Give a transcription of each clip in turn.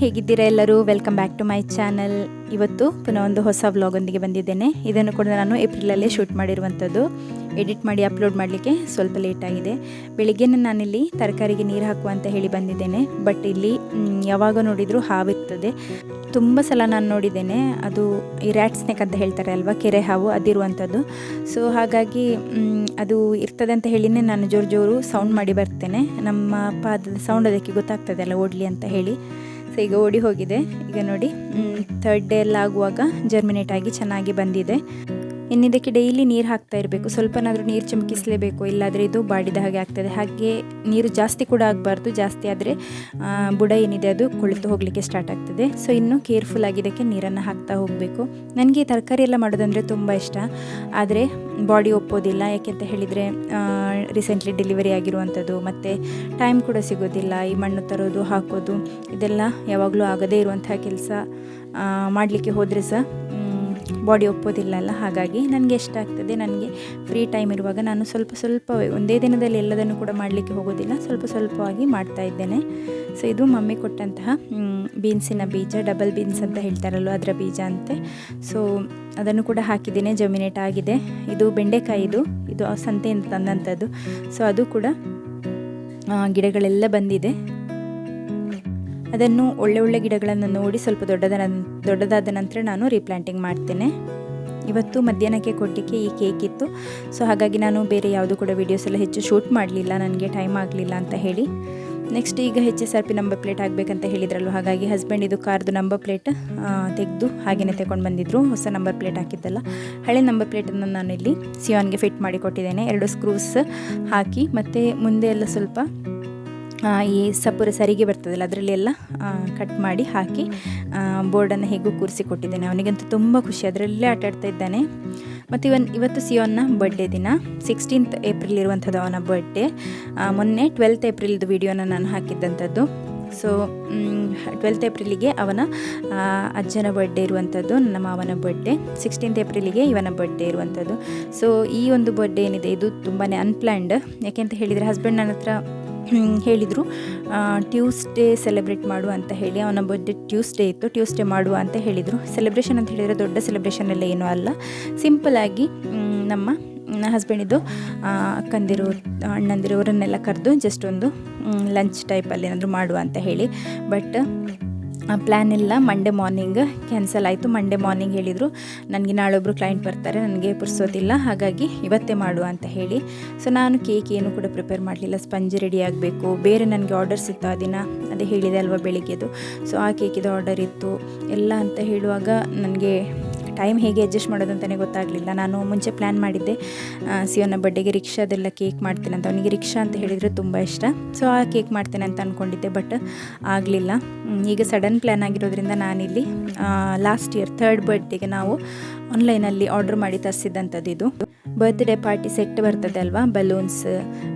ಹೇಗಿದ್ದೀರಾ ಎಲ್ಲರೂ? Welcome back to my channel ಇವತ್ತು ಪುನಃ ಒಂದು ಹೊಸ ವ್ಲಾಗೊಂದಿಗೆ ಬಂದಿದ್ದೇನೆ. ಇದನ್ನು ಕೂಡ ನಾನು ಏಪ್ರಿಲಲ್ಲೇ ಶೂಟ್ ಮಾಡಿರುವಂಥದ್ದು. ಎಡಿಟ್ ಮಾಡಿ ಅಪ್ಲೋಡ್ ಮಾಡಲಿಕ್ಕೆ ಸ್ವಲ್ಪ ಲೇಟ್ ಆಗಿದೆ. ಬೆಳಿಗ್ಗೆನೇ ನಾನಿಲ್ಲಿ ತರಕಾರಿಗೆ ನೀರು ಹಾಕುವ ಅಂತ ಹೇಳಿ ಬಂದಿದ್ದೇನೆ. ಬಟ್ ಇಲ್ಲಿ ಯಾವಾಗ ನೋಡಿದರೂ ಹಾವಿರ್ತದೆ. ತುಂಬ ಸಲ ನಾನು ನೋಡಿದ್ದೇನೆ. ಅದು ಈ ರ್ಯಾಟ್ ಸ್ನೇಕ್ ಅಂತ ಹೇಳ್ತಾರೆ ಅಲ್ವಾ? ಕೆರೆ ಹಾವು ಅದಿರುವಂಥದ್ದು. ಸೊ ಹಾಗಾಗಿ ಅದು ಇರ್ತದೆ ಅಂತ ಹೇಳಿನೇ ನಾನು ಜೋರು ಜೋರು ಸೌಂಡ್ ಮಾಡಿ ಬರ್ತೇನೆ. ನಮ್ಮ ಪಾದದ ಸೌಂಡ್ ಅದಕ್ಕೆ ಗೊತ್ತಾಗ್ತದೆ ಅಲ್ಲ, ಓಡಲಿ ಅಂತ ಹೇಳಿ. ಸೊ ಈಗ ಓಡಿ ಹೋಗಿದೆ. ಈಗ ನೋಡಿ ಥರ್ಡ್ ಡೇ ಎಲ್ಲ ಆಗುವಾಗ ಜರ್ಮಿನೇಟ್ ಆಗಿ ಚೆನ್ನಾಗಿ ಬಂದಿದೆ. ಇನ್ನು ಇದಕ್ಕೆ ಡೈಲಿ ನೀರು ಹಾಕ್ತಾ ಇರಬೇಕು. ಸ್ವಲ್ಪನಾದರೂ ನೀರು ಚಮಕಿಸಲೇಬೇಕು. ಇಲ್ಲಾದರೆ ಇದು ಬಾಡಿದ ಹಾಗೆ ಆಗ್ತದೆ. ಹಾಗೆ ನೀರು ಜಾಸ್ತಿ ಕೂಡ ಆಗಬಾರ್ದು. ಜಾಸ್ತಿ ಆದರೆ ಬುಡ ಏನಿದೆ ಅದು ಕುಳಿತು ಹೋಗಲಿಕ್ಕೆ ಸ್ಟಾರ್ಟ್ ಆಗ್ತದೆ. ಸೊ ಇನ್ನು ಕೇರ್ಫುಲ್ ಆಗಿ ಇದಕ್ಕೆ ನೀರನ್ನು ಹಾಕ್ತಾ ಹೋಗಬೇಕು. ನನಗೆ ತರಕಾರಿ ಎಲ್ಲ ಮಾಡೋದಂದರೆ ತುಂಬ ಇಷ್ಟ. ಆದರೆ ಬಾಡಿ ಒಪ್ಪೋದಿಲ್ಲ. ಯಾಕೆಂತ ಹೇಳಿದರೆ ರೀಸೆಂಟ್ಲಿ ಡೆಲಿವರಿ ಆಗಿರುವಂಥದ್ದು, ಮತ್ತು ಟೈಮ್ ಕೂಡ ಸಿಗೋದಿಲ್ಲ. ಈ ಮಣ್ಣು ತರೋದು, ಹಾಕೋದು, ಇದೆಲ್ಲ ಯಾವಾಗಲೂ ಆಗದೇ ಇರುವಂತಹ ಕೆಲಸ ಮಾಡಲಿಕ್ಕೆ ಹೋದರೆ ಸಹ ಬಾಡಿ ಒಪ್ಪೋದಿಲ್ಲ ಅಲ್ಲ ಹಾಗಾಗಿ ನನಗೆ ಇಷ್ಟ ಆಗ್ತದೆ. ನನಗೆ ಫ್ರೀ ಟೈಮ್ ಇರುವಾಗ ನಾನು ಸ್ವಲ್ಪ ಸ್ವಲ್ಪ ಒಂದೇ ದಿನದಲ್ಲಿ ಎಲ್ಲದನ್ನು ಕೂಡ ಮಾಡಲಿಕ್ಕೆ ಹೋಗೋದಿಲ್ಲ, ಸ್ವಲ್ಪ ಸ್ವಲ್ಪವಾಗಿ ಮಾಡ್ತಾ ಇದ್ದೇನೆ. ಸೊ ಇದು ಮಮ್ಮಿ ಕೊಟ್ಟಂತಹ ಬೀನ್ಸಿನ ಬೀಜ ಡಬಲ್ ಬೀನ್ಸ್ ಅಂತ ಹೇಳ್ತಾರಲ್ವ ಅದರ ಬೀಜ ಅಂತೆ. ಸೊ ಅದನ್ನು ಕೂಡ ಹಾಕಿದ್ದೇನೆ ಜಮಿನೇಟ್ ಆಗಿದೆ. ಇದು ಬೆಂಡೆಕಾಯಿ ಇದು ಸಂತೆಯಿಂದ ತಂದಂಥದ್ದು. ಸೊ ಅದು ಕೂಡ ಗಿಡಗಳೆಲ್ಲ ಬಂದಿದೆ. ಅದನ್ನು ಒಳ್ಳೆ ಒಳ್ಳೆ ಗಿಡಗಳನ್ನು ನೋಡಿ ಸ್ವಲ್ಪ ದೊಡ್ಡದ ನನ್- ದೊಡ್ಡದಾದ ನಂತರ ನಾನು ರೀಪ್ಲಾಂಟಿಂಗ್ ಮಾಡ್ತೇನೆ. ಇವತ್ತು ಮಧ್ಯಾಹ್ನಕ್ಕೆ ಕೊಡಲಿಕ್ಕೆ ಈ ಕೇಕ್ ಇತ್ತು. ಸೊ ಹಾಗಾಗಿ ನಾನು ಬೇರೆ ಯಾವುದು ಕೂಡ ವೀಡಿಯೋಸ್ ಎಲ್ಲ ಹೆಚ್ಚು ಶೂಟ್ ಮಾಡಲಿಲ್ಲ. ನನಗೆ ಟೈಮ್ ಆಗಲಿಲ್ಲ ಅಂತ ಹೇಳಿ. ನೆಕ್ಸ್ಟ್ ಈಗ H S R P number plate ಆಗಬೇಕಂತ ಹೇಳಿದ್ರಲ್ವ? ಹಾಗಾಗಿ ಹಸ್ಬೆಂಡ್ ಇದು ಕಾರ್ದು ನಂಬರ್ ಪ್ಲೇಟ್ ತೆಗೆದು ಹಾಗೆಯೇ ತಗೊಂಡು ಬಂದಿದ್ದರು ಹೊಸ ನಂಬರ್ ಪ್ಲೇಟ್ ಹಾಕಿದ್ದಲ್ಲ. ಹಳೆ ನಂಬರ್ ಪ್ಲೇಟನ್ನು ನಾನು ಇಲ್ಲಿ ಸಿಯಾನ್ಗೆ ಫಿಟ್ ಮಾಡಿ ಕೊಟ್ಟಿದ್ದೇನೆ. ಎರಡು ಸ್ಕ್ರೂಸ್ ಹಾಕಿ ಮತ್ತು ಮುಂದೆ ಎಲ್ಲ ಸ್ವಲ್ಪ ಈ ಸಪುರ ಸರಿಗೆ ಬರ್ತದಲ್ಲ, ಅದರಲ್ಲಿ ಎಲ್ಲ ಕಟ್ ಮಾಡಿ ಹಾಕಿ ಬೋರ್ಡನ್ನು ಹೇಗೂ ಕೂರಿಸಿ ಕೊಟ್ಟಿದ್ದೇನೆ. ಅವನಿಗಂತೂ ತುಂಬ ಖುಷಿ. ಅದರಲ್ಲೇ ಆಟ ಆಡ್ತಾ ಇದ್ದಾನೆ. ಮತ್ತು ಇವನ್, ಇವತ್ತು ಸಿಯೋನ್ನ ಬರ್ಡೇ ದಿನ. ಸಿಕ್ಸ್ಟೀನ್ತ್ ಏಪ್ರಿಲ್ ಇರುವಂಥದ್ದು ಅವನ ಬರ್ಡೇ ಮೊನ್ನೆ ಟ್ವೆಲ್ತ್ ಏಪ್ರಿಲ್ದು ವಿಡಿಯೋನ ನಾನು ಹಾಕಿದ್ದಂಥದ್ದು. ಸೊ ಟ್ವೆಲ್ತ್ ಏಪ್ರಿಲಿಗೆ ಅವನ ಅಜ್ಜನ ಬರ್ಡೇ ಇರುವಂಥದ್ದು ನನ್ನ ಮಾವನ ಬರ್ಡೇ ಸಿಕ್ಸ್ಟೀನ್ತ್ ಏಪ್ರಿಲಿಗೆ ಇವನ ಬರ್ಡೇ ಇರುವಂಥದ್ದು. ಸೊ ಈ ಒಂದು ಬರ್ಡೇ ಏನಿದೆ, ಇದು ತುಂಬಾ ಅನ್ಪ್ಲ್ಯಾಂಡ್ ಯಾಕೆಂತ ಹೇಳಿದರೆ ಹಸ್ಬೆಂಡ್ ನನ್ನ ಹತ್ರ ಹೇಳಿದರು. ಟ್ಯೂಸ್ಡೇ ಸೆಲೆಬ್ರೇಟ್ ಮಾಡು ಅಂತ ಹೇಳಿ, ಅವನ ಬರ್ಡೇ ಟ್ಯೂಸ್ಡೇ ಇತ್ತು ಟ್ಯೂಸ್ಡೇ ಮಾಡುವ ಅಂತ ಹೇಳಿದರು. ಸೆಲೆಬ್ರೇಷನ್ ಅಂತ ಹೇಳಿದರೆ ದೊಡ್ಡ ಸೆಲೆಬ್ರೇಷನ್ ಎಲ್ಲ ಏನೂ ಅಲ್ಲ. ಸಿಂಪಲಾಗಿ ನಮ್ಮ ಹಸ್ಬೆಂಡಿದ್ದು ಅಕ್ಕಂದಿರು, ಅಣ್ಣಂದಿರು, ಅವರನ್ನೆಲ್ಲ ಕರೆದು ಜಸ್ಟ್ ಒಂದು ಲಂಚ್ ಟೈಪಲ್ಲಿ ಏನಾದರೂ ಮಾಡುವ ಅಂತ ಹೇಳಿ. ಬಟ್ ಪ್ಲ್ಯಾನ್ ಇಲ್ಲ. ಮಂಡೇ ಮಾರ್ನಿಂಗ್ ಕ್ಯಾನ್ಸಲ್ ಆಯಿತು. ಮಂಡೇ ಮಾರ್ನಿಂಗ್ ಹೇಳಿದರು, ನನಗೆ ನಾಳೊಬ್ಬರು ಕ್ಲೈಂಟ್ ಬರ್ತಾರೆ, ನನಗೆ ಪುರ್ಸೋದಿಲ್ಲ ಹಾಗಾಗಿ ಇವತ್ತೇ ಮಾಡುವ ಅಂತ ಹೇಳಿ. ಸೊ ನಾನು ಕೇಕ್ ಏನು ಕೂಡ ಪ್ರಿಪೇರ್ ಮಾಡಲಿಲ್ಲ. ಸ್ಪಂಜ್ ರೆಡಿ ಆಗಬೇಕು. ಬೇರೆ ನನಗೆ ಆರ್ಡರ್ಸ್ ಇತ್ತು ಆ ದಿನ. ಅದೇ ಹೇಳಿದೆ ಅಲ್ವಾ ಬೆಳಿಗ್ಗೆದು. ಸೊ ಆ ಕೇಕಿದು ಆರ್ಡರ್ ಇತ್ತು. ಎಲ್ಲ ಅಂತ ಹೇಳುವಾಗ ನನಗೆ ಟೈಮ್ ಹೇಗೆ ಅಡ್ಜಸ್ಟ್ ಮಾಡೋದು ಅಂತಲೇ ಗೊತ್ತಾಗಲಿಲ್ಲ. ನಾನು ಮುಂಚೆ ಪ್ಲ್ಯಾನ್ ಮಾಡಿದ್ದೆ ಸಿಯೋನ ಬಡ್ಡೆಗೆ ರಿಕ್ಷಾದೆಲ್ಲ ಕೇಕ್ ಮಾಡ್ತೇನೆ ಅಂತ. ಅವನಿಗೆ ರಿಕ್ಷಾ ಅಂತ ಹೇಳಿದರೆ ತುಂಬ ಇಷ್ಟ. ಸೊ ಆ ಕೇಕ್ ಮಾಡ್ತೇನೆ ಅಂತ ಅಂದ್ಕೊಂಡಿದ್ದೆ ಬಟ್ ಆಗಲಿಲ್ಲ. ಈಗ ಸಡನ್ ಪ್ಲ್ಯಾನ್ ಆಗಿರೋದ್ರಿಂದ ನಾನಿಲ್ಲಿ ಲಾಸ್ಟ್ ಇಯರ್ ಥರ್ಡ್ ಬರ್ಡೇಗೆ ನಾವು ಆನ್ಲೈನಲ್ಲಿ ಆರ್ಡ್ರ್ ಮಾಡಿ ತರಿಸಿದ್ದಂಥದ್ದು ಇದು. ಬರ್ತ್ಡೇ ಪಾರ್ಟಿ ಸೆಟ್ ಬರ್ತದೆ ಅಲ್ವಾ? ಬಲೂನ್ಸ್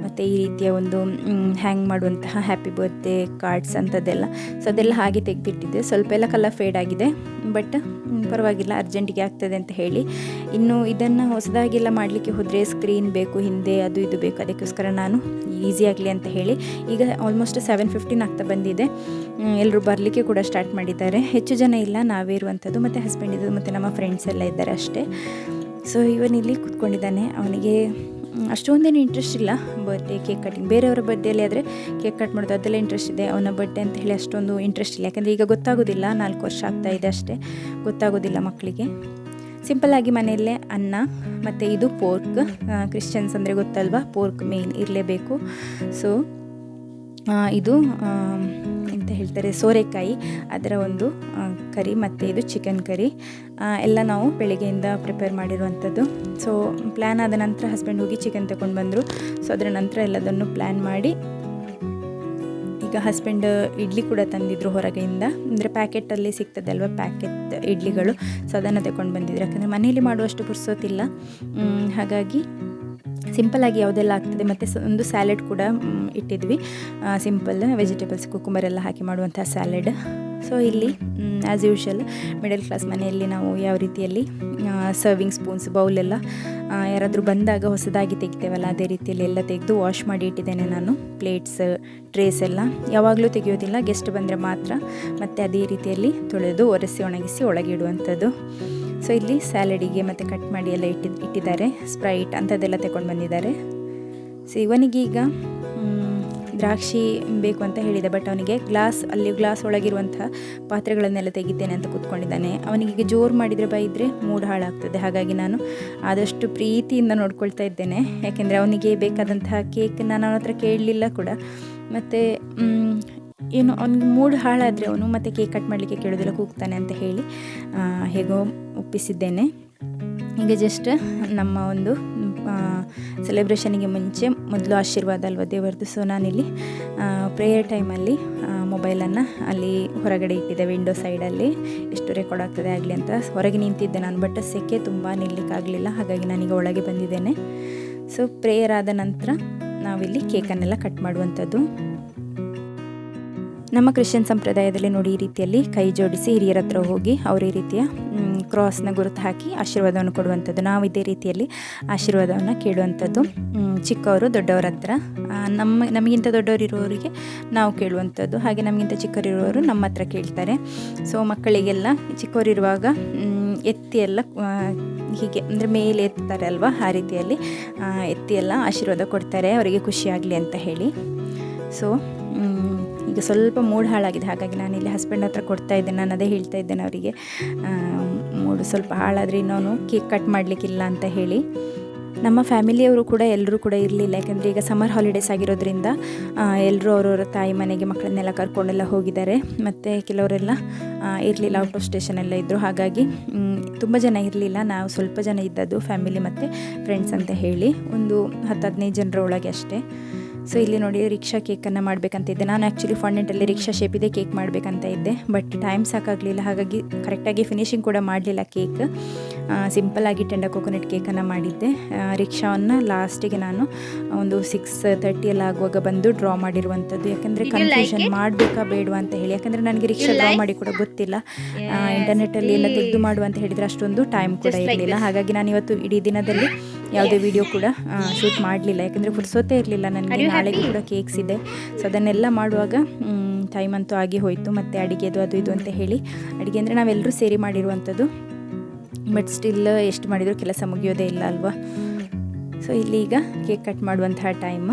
ಮತ್ತು ಈ ರೀತಿಯ ಒಂದು ಹ್ಯಾಂಗ್ ಮಾಡುವಂತಹ ಹ್ಯಾಪಿ ಬರ್ತ್ಡೇ ಕಾರ್ಡ್ಸ್ ಅಂಥದ್ದೆಲ್ಲ ಸೊ ಅದೆಲ್ಲ ಹಾಗೆ ತೆಗೆದಿಟ್ಟಿದ್ದೆ. ಸ್ವಲ್ಪ ಎಲ್ಲ ಕಲರ್ ಫೇಡ್ ಆಗಿದೆ. ಬಟ್ ಪರವಾಗಿಲ್ಲ ಅರ್ಜೆಂಟಿಗೆ ಆಗ್ತದೆ ಅಂತ ಹೇಳಿ. ಇನ್ನು ಇದನ್ನು ಹೊಸದಾಗೆಲ್ಲ ಮಾಡಲಿಕ್ಕೆ ಹೋದರೆ ಸ್ಕ್ರೀನ್ ಬೇಕು, ಹಿಂದೆ ಅದು ಇದು ಬೇಕು, ಅದಕ್ಕೋಸ್ಕರ ನಾನು ಈಸಿ ಆಗಲಿ ಅಂತ ಹೇಳಿ. ಈಗ ಆಲ್ಮೋಸ್ಟ್ ಸೆವೆನ್ ಫಿಫ್ಟೀನ್ ಆಗ್ತಾ ಬಂದಿದೆ. ಎಲ್ಲರೂ ಬರಲಿಕ್ಕೆ ಕೂಡ ಸ್ಟಾರ್ಟ್ ಮಾಡಿದ್ದಾರೆ. ಹೆಚ್ಚು ಜನ ಇಲ್ಲ, ನಾವೇ ಇರುವಂಥದ್ದು ಮತ್ತು ಹಸ್ಬೆಂಡ್ ಇದು ಮತ್ತು ನಮ್ಮ ಫ್ರೆಂಡ್ಸ್ ಎಲ್ಲ ಇದ್ದಾರೆ ಅಷ್ಟೇ. ಸೊ ಇಲ್ಲಿ ಕೂತ್ಕೊಂಡಿದ್ದಾನೆ. ಅವನಿಗೆ ಅಷ್ಟೊಂದೇನು ಇಂಟ್ರೆಸ್ಟ್ ಇಲ್ಲ ಬರ್ತ್ಡೇ ಕೇಕ್ ಕಟಿಂಗ್ ಬೇರೆಯವರ ಬರ್ಡೇಲಿ ಆದರೆ ಕೇಕ್ ಕಟ್ ಮಾಡೋದು ಅದೆಲ್ಲ ಇಂಟ್ರೆಸ್ಟ್ ಇದೆ. ಅವನ ಬರ್ಡೇ ಅಂತ ಹೇಳಿ ಅಷ್ಟೊಂದು ಇಂಟ್ರೆಸ್ಟ್ ಇಲ್ಲ. ಯಾಕಂದರೆ ಈಗ ಗೊತ್ತಾಗೋದಿಲ್ಲ. ನಾಲ್ಕು ವರ್ಷ ಆಗ್ತಾ ಇದೆ ಅಷ್ಟೇ. ಗೊತ್ತಾಗೋದಿಲ್ಲ ಮಕ್ಕಳಿಗೆ. ಸಿಂಪಲ್ಲಾಗಿ ಮನೆಯಲ್ಲೇ ಅನ್ನ, ಮತ್ತು ಇದು ಪೋರ್ಕ್ ಕ್ರಿಶ್ಚಿಯನ್ಸ್ ಅಂದರೆ ಗೊತ್ತಲ್ವಾ? ಪೋರ್ಕ್ ಮೇನ್ ಇರಲೇಬೇಕು. ಸೊ ಇದು ಎಂತ ಹೇಳ್ತಾರೆ? ಸೋರೆಕಾಯಿ. ಅದರ ಒಂದು ಕರಿ ಮತ್ತು ಇದು ಚಿಕನ್ ಕರಿ. ಎಲ್ಲ ನಾವು ಬೆಳಗ್ಗೆಯಿಂದ ಪ್ರಿಪೇರ್ ಮಾಡಿರುವಂಥದ್ದು. ಸೊ ಪ್ಲ್ಯಾನ್ ಆದ ನಂತರ ಹಸ್ಬೆಂಡ್ ಹೋಗಿ ಚಿಕನ್ ತಗೊಂಡು ಬಂದರು. ಸೊ ಅದರ ನಂತರ ಎಲ್ಲದನ್ನು ಪ್ಲ್ಯಾನ್ ಮಾಡಿ, ಈಗ ಹಸ್ಬೆಂಡ್ ಇಡ್ಲಿ ಕೂಡ ತಂದಿದ್ರು ಹೊರಗೆಯಿಂದ ಅಂದರೆ ಪ್ಯಾಕೆಟಲ್ಲಿ ಸಿಗ್ತದಲ್ವ ಪ್ಯಾಕೆಟ್ ಇಡ್ಲಿಗಳು. ಸೊ ಅದನ್ನು ತಗೊಂಡು ಬಂದಿದ್ರು. ಯಾಕಂದರೆ ಮನೆಯಲ್ಲಿ ಮಾಡುವಷ್ಟು ಪುರ್ಸೋತಿಲ್ಲ. ಹಾಗಾಗಿ ಸಿಂಪಲಾಗಿ ಯಾವುದೆಲ್ಲ ಆಗ್ತದೆ, ಮತ್ತು ಒಂದು ಸ್ಯಾಲೆಡ್ ಕೂಡ ಇಟ್ಟಿದ್ವಿ. ಸಿಂಪಲ್ ವೆಜಿಟೇಬಲ್ಸ್ ಕುಕುಂಬರ್ ಹಾಕಿ ಮಾಡುವಂಥ ಸ್ಯಾಲೆಡ್ ಸೊ ಇಲ್ಲಿ ಆ್ಯಸ್ ಯೂಶಲ್ ಮಿಡಲ್ ಕ್ಲಾಸ್ ಮನೆಯಲ್ಲಿ ನಾವು ಯಾವ ರೀತಿಯಲ್ಲಿ ಸರ್ವಿಂಗ್ ಸ್ಪೂನ್ಸ್ ಬೌಲೆಲ್ಲ ಯಾರಾದರೂ ಬಂದಾಗ ಹೊಸದಾಗಿ ತೆಗಿತೇವಲ್ಲ, ಅದೇ ರೀತಿಯಲ್ಲಿ ಎಲ್ಲ ತೆಗೆದು ವಾಶ್ ಮಾಡಿ ಇಟ್ಟಿದ್ದೇನೆ ನಾನು. ಪ್ಲೇಟ್ಸ್ ಟ್ರೇಸ್ ಎಲ್ಲ ಯಾವಾಗಲೂ ತೆಗೆಯೋದಿಲ್ಲ ಗೆಸ್ಟ್ ಬಂದರೆ ಮಾತ್ರ. ಮತ್ತು ಅದೇ ರೀತಿಯಲ್ಲಿ ತೊಳೆದು ಒರೆಸಿ, ಒಣಗಿಸಿ, ಒಳಗೆ ಇಡುವಂಥದ್ದು. ಸೊ ಇಲ್ಲಿ ಸ್ಯಾಲಡಿಗೆ ಮತ್ತು ಕಟ್ ಮಾಡಿ ಎಲ್ಲ ಇಟ್ಟಿ ಇಟ್ಟಿದ್ದಾರೆ. ಸ್ಪ್ರೈಟ್ ಅಂಥದ್ದೆಲ್ಲ ತಗೊಂಡು ಬಂದಿದ್ದಾರೆ. ಸೊ ಇವನಿಗೀಗ ದ್ರಾಕ್ಷಿ ಬೇಕು ಅಂತ ಹೇಳಿದೆ ಬಟ್ ಅವನಿಗೆ ಗ್ಲಾಸ್ ಅಲ್ಲಿ ಗ್ಲಾಸ್ ಒಳಗಿರುವಂಥ ಪಾತ್ರೆಗಳನ್ನೆಲ್ಲ ತೆಗಿತೇನೆ ಅಂತ ಕೂತ್ಕೊಂಡಿದ್ದಾನೆ. ಅವನಿಗೆ ಜೋರು ಮಾಡಿದರೆ ಬೈದರೆ ಮೂಡ್ ಹಾಳಾಗ್ತದೆ. ಹಾಗಾಗಿ ನಾನು ಆದಷ್ಟು ಪ್ರೀತಿಯಿಂದ ನೋಡ್ಕೊಳ್ತಾ ಇದ್ದೇನೆ. ಯಾಕೆಂದರೆ ಅವನಿಗೆ ಬೇಕಾದಂತಹ ಕೇಕ್ ನಾನು ಅವನ ಹತ್ರ ಕೇಳಲಿಲ್ಲ ಕೂಡ. ಮತ್ತು ಏನು ಅವನಿಗೆ ಮೂಡ್ ಹಾಳಾದರೆ ಅವನು ಮತ್ತೆ ಕೇಕ್ ಕಟ್ ಮಾಡಲಿಕ್ಕೆ ಕೇಳೋದಿಲ್ಲ, ಕೂಗ್ತಾನೆ ಅಂತ ಹೇಳಿ ಹೇಗೋ ಒಪ್ಪಿಸಿದ್ದೇನೆ. ಈಗ ಜಸ್ಟ್ ನಮ್ಮ ಒಂದು ಸೆಲೆಬ್ರೇಷನಿಗೆ ಮುಂಚೆ ಮೊದಲು ಆಶೀರ್ವಾದ ಅಲ್ವ ದೇವರದು ಸೊ ನಾನಿಲ್ಲಿ ಪ್ರೇಯರ್ ಟೈಮಲ್ಲಿ ಮೊಬೈಲನ್ನು ಅಲ್ಲಿ ಹೊರಗಡೆ ಇಟ್ಟಿದ್ದೆ ವಿಂಡೋ ಸೈಡಲ್ಲಿ ಎಷ್ಟು ರೆಕಾರ್ಡ್ ಆಗ್ತದೆ ಆಗಲಿ ಅಂತ ಹೊರಗೆ ನಿಂತಿದ್ದೆ ನಾನು ಬಟ್ ಸೆಕೆ ತುಂಬ ನಿಲ್ಲಕ್ಕಾಗಲಿಲ್ಲ, ಹಾಗಾಗಿ ನಾನೀಗ ಒಳಗೆ ಬಂದಿದ್ದೇನೆ. ಸೊ ಪ್ರೇಯರ್ ಆದ ನಂತರ ನಾವಿಲ್ಲಿ ಕೇಕನ್ನೆಲ್ಲ ಕಟ್ ಮಾಡುವಂಥದ್ದು. ನಮ್ಮ ಕ್ರಿಶ್ಚಿಯನ್ ಸಂಪ್ರದಾಯದಲ್ಲಿ ನೋಡಿ ಈ ರೀತಿಯಲ್ಲಿ ಕೈ ಜೋಡಿಸಿ ಹಿರಿಯರ ಹತ್ರ ಹೋಗಿ ಅವ್ರ ಈ ರೀತಿಯ ಕ್ರಾಸ್ನ ಗುರುತು ಹಾಕಿ ಆಶೀರ್ವಾದವನ್ನು ಕೊಡುವಂಥದ್ದು. ನಾವು ಇದೇ ರೀತಿಯಲ್ಲಿ ಆಶೀರ್ವಾದವನ್ನು ಕೇಳುವಂಥದ್ದು. ಚಿಕ್ಕವರು ದೊಡ್ಡವರ ಹತ್ರ ನಮ್ಮ, ನಮಗಿಂತ ದೊಡ್ಡವರು ಇರುವವರಿಗೆ ನಾವು ಕೇಳುವಂಥದ್ದು. ಹಾಗೆ ನಮಗಿಂತ ಚಿಕ್ಕವರಿರುವವರು ನಮ್ಮ ಹತ್ರ ಕೇಳ್ತಾರೆ. ಸೊ ಮಕ್ಕಳಿಗೆಲ್ಲ ಚಿಕ್ಕವರಿರುವಾಗ ಎತ್ತಿ ಎಲ್ಲ ಹೀಗೆ ಅಂದರೆ ಮೇಲೆ ಎತ್ತಾರೆ ಅಲ್ವಾ? ಆ ರೀತಿಯಲ್ಲಿ ಎತ್ತಿ ಎಲ್ಲ ಆಶೀರ್ವಾದ ಕೊಡ್ತಾರೆ. ಅವರಿಗೆ ಖುಷಿಯಾಗಲಿ ಅಂತ ಹೇಳಿ. ಸೊ ಈಗ ಸ್ವಲ್ಪ ಮೂಡ್ ಹಾಳಾಗಿದೆ. ಹಾಗಾಗಿ ನಾನು ಇಲ್ಲಿ ಹಸ್ಬೆಂಡ್ ಹತ್ರ ಕೊಡ್ತಾ ಇದ್ದೇನೆ. ನಾನು ಅದೇ ಹೇಳ್ತಾ ಇದ್ದೇನೆ ಅವರಿಗೆ. ಮೂಡ್ ಸ್ವಲ್ಪ ಹಾಳಾದರೆ ಇನ್ನೂ ಕೇಕ್ ಕಟ್ ಮಾಡಲಿಕ್ಕಿಲ್ಲ ಅಂತ ಹೇಳಿ. ನಮ್ಮ ಫ್ಯಾಮಿಲಿಯವರು ಕೂಡ ಎಲ್ಲರೂ ಕೂಡ ಇರಲಿಲ್ಲ. ಯಾಕಂದರೆ ಈಗ ಸಮ್ಮರ್ ಹಾಲಿಡೇಸ್ ಆಗಿರೋದ್ರಿಂದ ಎಲ್ಲರೂ ಅವರವರ ತಾಯಿ ಮನೆಗೆ ಮಕ್ಕಳನ್ನೆಲ್ಲ ಕರ್ಕೊಂಡೆಲ್ಲ ಹೋಗಿದ್ದಾರೆ. ಮತ್ತು ಕೆಲವರೆಲ್ಲ ಇರಲಿಲ್ಲ. ಔಟ್ ಆಫ್ ಸ್ಟೇಷನ್ ಎಲ್ಲ ಇದ್ದರು ಹಾಗಾಗಿ ತುಂಬ ಜನ ಇರಲಿಲ್ಲ. ನಾವು ಸ್ವಲ್ಪ ಜನ ಇದ್ದದ್ದು ಫ್ಯಾಮಿಲಿ ಮತ್ತು ಫ್ರೆಂಡ್ಸ್ ಅಂತ ಹೇಳಿ. ಒಂದು ಹತ್ತು ಹದಿನೈದು ಜನರ ಒಳಗೆ ಅಷ್ಟೇ. ಸೊ ಇಲ್ಲಿ ನೋಡಿ, ರಿಕ್ಷಾ ಕೇಕನ್ನು ಮಾಡಬೇಕಂತ ಇದ್ದೆ ನಾನು ಆ್ಯಕ್ಚುಲಿ ಫಂಡೆಂಟಲ್ಲಿ ರಿಕ್ಷಾ ಶೇಪಿದೆ ಕೇಕ್ ಮಾಡಬೇಕಂತ ಇದ್ದೆ. ಬಟ್ ಟೈಮ್ ಸಾಕಾಗಲಿಲ್ಲ. ಹಾಗಾಗಿ ಕರೆಕ್ಟಾಗಿ ಫಿನಿಶಿಂಗ್ ಕೂಡ ಮಾಡಲಿಲ್ಲ ಕೇಕ್. ಸಿಂಪಲ್ಲಾಗಿ ಟೆಂಡ ಕೋಕೋನಟ್ ಕೇಕನ್ನು ಮಾಡಿದ್ದೆ. ರಿಕ್ಷಾವನ್ನು ಲಾಸ್ಟಿಗೆ ನಾನು ಒಂದು ಸಿಕ್ಸ್ ತರ್ಟಿ ಎಲ್ಲ ಆಗುವಾಗ ಬಂದು ಡ್ರಾ ಮಾಡಿರುವಂಥದ್ದು. ಯಾಕೆಂದರೆ ಕನ್ಫ್ಯೂಷನ್ ಮಾಡಬೇಕಾ ಬೇಡವಾ ಅಂತ ಹೇಳಿ. ಯಾಕಂದರೆ ನನಗೆ ರಿಕ್ಷಾ ಡ್ರಾ ಮಾಡಿ ಕೂಡ ಗೊತ್ತಿಲ್ಲ. ಇಂಟರ್ನೆಟ್ಟಲ್ಲಿ ಎಲ್ಲ ತೆಗೆದು ಮಾಡುವ ಅಂತ ಹೇಳಿದರೆ ಅಷ್ಟೊಂದು ಟೈಮ್ ಕೂಡ ಇರಲಿಲ್ಲ. ಹಾಗಾಗಿ ನಾನು ಇವತ್ತು ಇಡೀ ದಿನದಲ್ಲಿ ಯಾವುದೇ ವಿಡಿಯೋ ಕೂಡ ಶೂಟ್ ಮಾಡಲಿಲ್ಲ. ಯಾಕಂದರೆ ಫುರ್ಸೋತೇ ಇರಲಿಲ್ಲ ನನಗೆ. ನಾಳೆಗೆ ಕೂಡ ಕೇಕ್ಸ್ ಇದೆ. ಸೊ ಅದನ್ನೆಲ್ಲ ಮಾಡುವಾಗ ಟೈಮ್ ಅಂತೂ ಆಗಿ ಹೋಯಿತು. ಮತ್ತು ಅಡುಗೆದು ಅದು ಇದು ಅಂತ ಹೇಳಿ. ಅಡುಗೆ ಅಂದರೆ ನಾವೆಲ್ಲರೂ ಸೇರಿ ಮಾಡಿರುವಂಥದ್ದು. ಬಟ್ ಸ್ಟಿಲ್ ಎಷ್ಟು ಮಾಡಿದರೂ ಕೆಲಸ ಮುಗಿಯೋದೇ ಇಲ್ಲ ಅಲ್ವಾ? ಸೊ ಇಲ್ಲಿ ಈಗ ಕೇಕ್ ಕಟ್ ಮಾಡುವಂತಹ ಟೈಮ್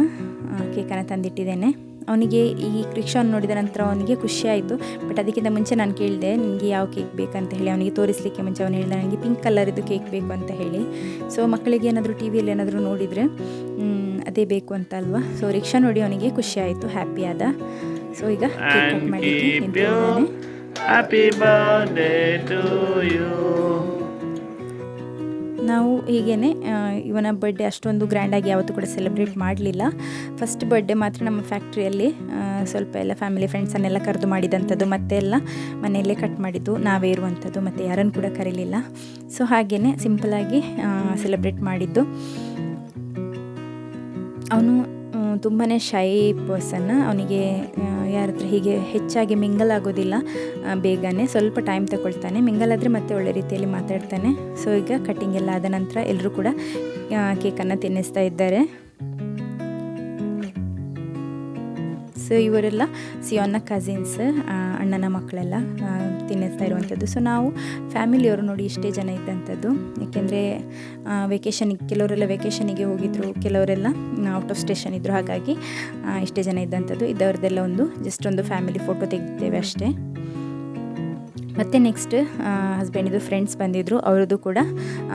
ಕೇಕನ್ನು ತಂದಿಟ್ಟಿದ್ದೇನೆ. ಅವನಿಗೆ ಈ ರಿಕ್ಷಾವನ್ನು ನೋಡಿದ ನಂತರ ಅವನಿಗೆ ಖುಷಿ ಆಯಿತು. ಬಟ್ ಅದಕ್ಕಿಂತ ಮುಂಚೆ ನಾನು ಕೇಳಿದೆ ನಿಮಗೆ ಯಾವ ಕೇಕ್ ಬೇಕಂತ ಹೇಳಿ. ಅವನಿಗೆ ತೋರಿಸಲಿಕ್ಕೆ ಮುಂಚೆ ಅವನು ಹೇಳಿದ ನನಗೆ ಪಿಂಕ್ ಕಲರಿದ್ದು ಕೇಕ್ ಬೇಕು ಅಂತ ಹೇಳಿ. ಸೊ ಮಕ್ಕಳಿಗೆ ಏನಾದರೂ ಟಿ ವಿಯಲ್ಲಿ ಏನಾದರೂ ನೋಡಿದರೆ ಅದೇ ಬೇಕು ಅಂತ ಅಲ್ವಾ? ಸೊ ರಿಕ್ಷಾ ನೋಡಿ ಅವನಿಗೆ ಖುಷಿ ಆಯಿತು ಹ್ಯಾಪಿ ಆದ. ಸೊ ಈಗ ಕೇಕ್ ಕಟ್ ಮಾಡಿ ಮಾಡಲಿಕ್ಕೆ keep ಟು ಯು. ನಾವು ಹೀಗೇ ಇವನ ಬರ್ಡೇ ಅಷ್ಟೊಂದು ಗ್ರ್ಯಾಂಡಾಗಿ ಯಾವತ್ತೂ ಕೂಡ ಸೆಲೆಬ್ರೇಟ್ ಮಾಡಲಿಲ್ಲ. ಫಸ್ಟ್ ಬರ್ಡೇ ಮಾತ್ರ ನಮ್ಮ ಫ್ಯಾಕ್ಟ್ರಿಯಲ್ಲಿ ಸ್ವಲ್ಪ ಎಲ್ಲ ಫ್ಯಾಮಿಲಿ ಫ್ರೆಂಡ್ಸನ್ನೆಲ್ಲ ಕರೆದು ಮಾಡಿದಂಥದ್ದು ಮತ್ತೆ ಎಲ್ಲ ಮನೆಯಲ್ಲೇ ಕಟ್ ಮಾಡಿದ್ದು, ನಾವೇ ಇರುವಂಥದ್ದು, ಮತ್ತು ಯಾರನ್ನು ಕೂಡ ಕರೀಲಿಲ್ಲ. ಸೊ ಹಾಗೆಯೇ ಸಿಂಪಲಾಗಿ ಸೆಲೆಬ್ರೇಟ್ ಮಾಡಿದ್ದು. ಅವನು ತುಂಬಾ ಶೈ ಪರ್ಸನ್ ಅವನಿಗೆ ಯಾರ ಹತ್ರ ಹೀಗೆ ಹೆಚ್ಚಾಗಿ ಮಿಂಗಲ್ ಆಗೋದಿಲ್ಲ ಬೇಗನೆ ಸ್ವಲ್ಪ ಟೈಮ್ ತಗೊಳ್ತಾನೆ ಮಿಂಗಲ್ ಆದರೆ ಮತ್ತೆ ಒಳ್ಳೆ ರೀತಿಯಲ್ಲಿ ಮಾತಾಡ್ತಾನೆ. ಸೊ ಈಗ ಕಟ್ಟಿಂಗ್ ಎಲ್ಲ ಆದ ನಂತರ ಎಲ್ಲರೂ ಕೂಡ ಕೇಕನ್ನು ತಿನ್ನಿಸ್ತಾ ಇದ್ದಾರೆ. ಸೊ ಇವರೆಲ್ಲ ಸಿಯೋನ್ನ ಕಸಿನ್ಸ್ ಅಣ್ಣನ ಮಕ್ಕಳೆಲ್ಲ ತಿನ್ನಿಸ್ತಾ ಇರುವಂಥದ್ದು. ಸೊ ನಾವು ಫ್ಯಾಮಿಲಿಯವರು ನೋಡಿ ಇಷ್ಟೇ ಜನ ಇದ್ದಂಥದ್ದು. ಏಕೆಂದರೆ ವೆಕೇಷನಿಗೆ ಕೆಲವರೆಲ್ಲ ವೆಕೇಷನಿಗೆ ಹೋಗಿದ್ರು, ಕೆಲವರೆಲ್ಲ ಔಟ್ ಆಫ್ ಸ್ಟೇಷನ್ ಇದ್ದರು ಹಾಗಾಗಿ ಇಷ್ಟೇ ಜನ ಇದ್ದಂಥದ್ದು. ಇದ್ದವ್ರದ್ದೆಲ್ಲ ಒಂದು ಜಸ್ಟ್ ಒಂದು ಫ್ಯಾಮಿಲಿ ಫೋಟೋ ತೆಗಿತೇವೆ ಅಷ್ಟೇ. ಮತ್ತು ನೆಕ್ಸ್ಟ್ ಹಸ್ಬೆಂಡಿದು ಫ್ರೆಂಡ್ಸ್ ಬಂದಿದ್ದರು ಅವ್ರದ್ದು ಕೂಡ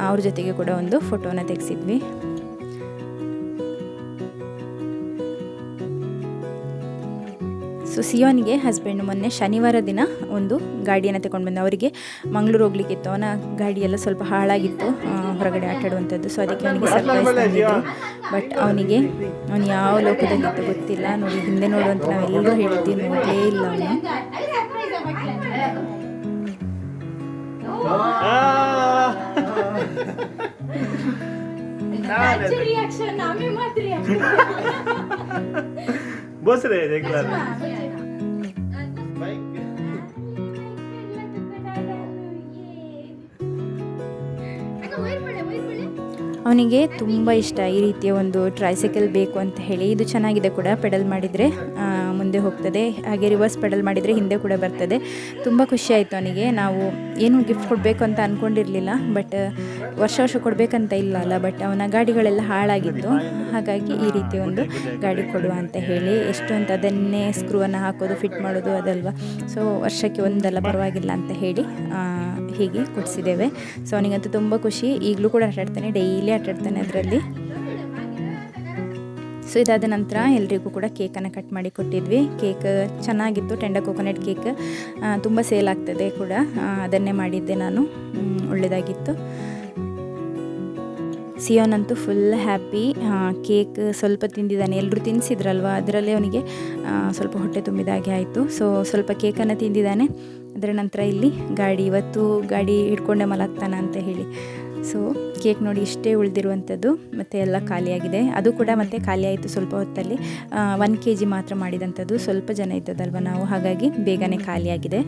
ಅವ್ರ ಜೊತೆಗೆ ಕೂಡ ಒಂದು ಫೋಟೋನ ತೆಗೆಸಿದ್ವಿ. ಸೊ ಸಿಯೋನಿಗೆ ಹಸ್ಬೆಂಡ್ ಮೊನ್ನೆ ಶನಿವಾರ ದಿನ ಒಂದು ಗಾಡಿಯನ್ನು ತಗೊಂಡು ಬಂದೆ ಅವರಿಗೆ ಮಂಗಳೂರು ಹೋಗ್ಲಿಕ್ಕಿತ್ತು. ಅವನ ಗಾಡಿಯೆಲ್ಲ ಸ್ವಲ್ಪ ಹಾಳಾಗಿತ್ತು ಹೊರಗಡೆ ಆಟಾಡುವಂಥದ್ದು ಸೊ ಅದಕ್ಕೆ ಅವನಿಗೆ ಸರ್ಪ್ರೈಸ್ ತಂದಿದ್ರು. ಬಟ್ ಅವನಿಗೆ ಅವನು ಯಾವ ಲೋಕದಲ್ಲಿತ್ತು ಗೊತ್ತಿಲ್ಲ. ನೋಡಿ ಹಿಂದೆ ನೋಡುವಂತ ನಾವೆಲ್ಲರೂ ಹೇಳ್ತೀವಿ ನೋಡಲೇ ಇಲ್ಲ ಅವನು. Ah! ಅವನಿಗೆ ತುಂಬ ಇಷ್ಟ ಈ ರೀತಿಯ ಒಂದು ಟ್ರೈಸೈಕಲ್ ಬೇಕು ಅಂತ ಹೇಳಿ. ಇದು ಚೆನ್ನಾಗಿದೆ ಕೂಡ, ಪೆಡಲ್ ಮಾಡಿದರೆ ಮುಂದೆ ಹೋಗ್ತದೆ. ಹಾಗೆ ರಿವರ್ಸ್ ಪೆಡಲ್ ಮಾಡಿದರೆ ಹಿಂದೆ ಕೂಡ ಬರ್ತದೆ. ತುಂಬ ಖುಷಿ ಅವನಿಗೆ. ನಾವು ಏನು ಗಿಫ್ಟ್ ಕೊಡಬೇಕು ಅಂತ ಅಂದ್ಕೊಂಡಿರಲಿಲ್ಲ ಬಟ್ ವರ್ಷ ವರ್ಷ ಕೊಡಬೇಕಂತ ಇಲ್ಲ ಅಲ್ಲ ಬಟ್ ಅವನ ಗಾಡಿಗಳೆಲ್ಲ ಹಾಳಾಗಿತ್ತು. ಹಾಗಾಗಿ ಈ ರೀತಿ ಒಂದು ಗಾಡಿ ಕೊಡುವ ಅಂತ ಹೇಳಿ, ಎಷ್ಟು ಅಂತ ಅದನ್ನೇ ಸ್ಕ್ರೂವನ್ನು ಹಾಕೋದು ಫಿಟ್ ಮಾಡೋದು ಅದಲ್ವ. ಸೊ ವರ್ಷಕ್ಕೆ ಒಂದಲ್ಲ ಪರವಾಗಿಲ್ಲ ಅಂತ ಹೇಳಿ ಹೀಗೆ ಕೊಡಿಸಿದ್ದೇವೆ. ಸೊ ಅವನಿಗಂತೂ ತುಂಬ ಖುಷಿ. ಈಗಲೂ ಕೂಡ ಆಟಾಡ್ತಾನೆ ಡೈಲಿ ಆಟಾಡ್ತಾನೆ ಅದರಲ್ಲಿ. ಸೊ ಇದಾದ ನಂತರ ಎಲ್ರಿಗೂ ಕೂಡ ಕೇಕನ್ನು ಕಟ್ ಮಾಡಿ ಕೊಟ್ಟಿದ್ವಿ. ಕೇಕ್ ಚೆನ್ನಾಗಿತ್ತು, ಟೆಂಡ ಕೋಕೋನಟ್ ಕೇಕ್. ತುಂಬ ಸೇಲ್ ಆಗ್ತದೆ ಕೂಡ. ಅದನ್ನೇ ಮಾಡಿದ್ದೆ ನಾನು. ಒಳ್ಳೆಯದಾಗಿತ್ತು ಸಿಯೋನ್ ಅಂತೂ ಫುಲ್ ಹ್ಯಾಪಿ. ಕೇಕ್ ಸ್ವಲ್ಪ ತಿಂದಿದ್ದಾನೆ. ಎಲ್ಲರೂ ತಿನ್ನಿಸಿದ್ರಲ್ವ ಅದರಲ್ಲೇ ಅವನಿಗೆ ಸ್ವಲ್ಪ ಹೊಟ್ಟೆ ತುಂಬಿದ ಹಾಗೆ ಆಯಿತು. ಸೊ ಸ್ವಲ್ಪ ಕೇಕನ್ನು ತಿಂದಿದ್ದಾನೆ. ಅದರ ನಂತರ ಇಲ್ಲಿ ಗಾಡಿ ಇವತ್ತು ಗಾಡಿ ಹಿಡ್ಕೊಂಡೆ ಮಲಗ್ತಾನ ಅಂತ ಹೇಳಿ. ಸೊ ಕೇಕ್ ನೋಡಿ ಇಷ್ಟೇ ಉಳಿದಿರುವಂಥದ್ದು ಮತ್ತು ಎಲ್ಲ ಖಾಲಿಯಾಗಿದೆ. ಅದು ಕೂಡ ಮತ್ತೆ ಖಾಲಿ ಆಯಿತು ಸ್ವಲ್ಪ ಹೊತ್ತಲ್ಲಿ. ಒನ್ ಕೆ ಜಿ ಮಾತ್ರ ಮಾಡಿದಂಥದ್ದು ಸ್ವಲ್ಪ ಜನ ಇದ್ದದಲ್ವ ನಾವು? ಹಾಗಾಗಿ ಬೇಗನೆ ಖಾಲಿಯಾಗಿದೆ.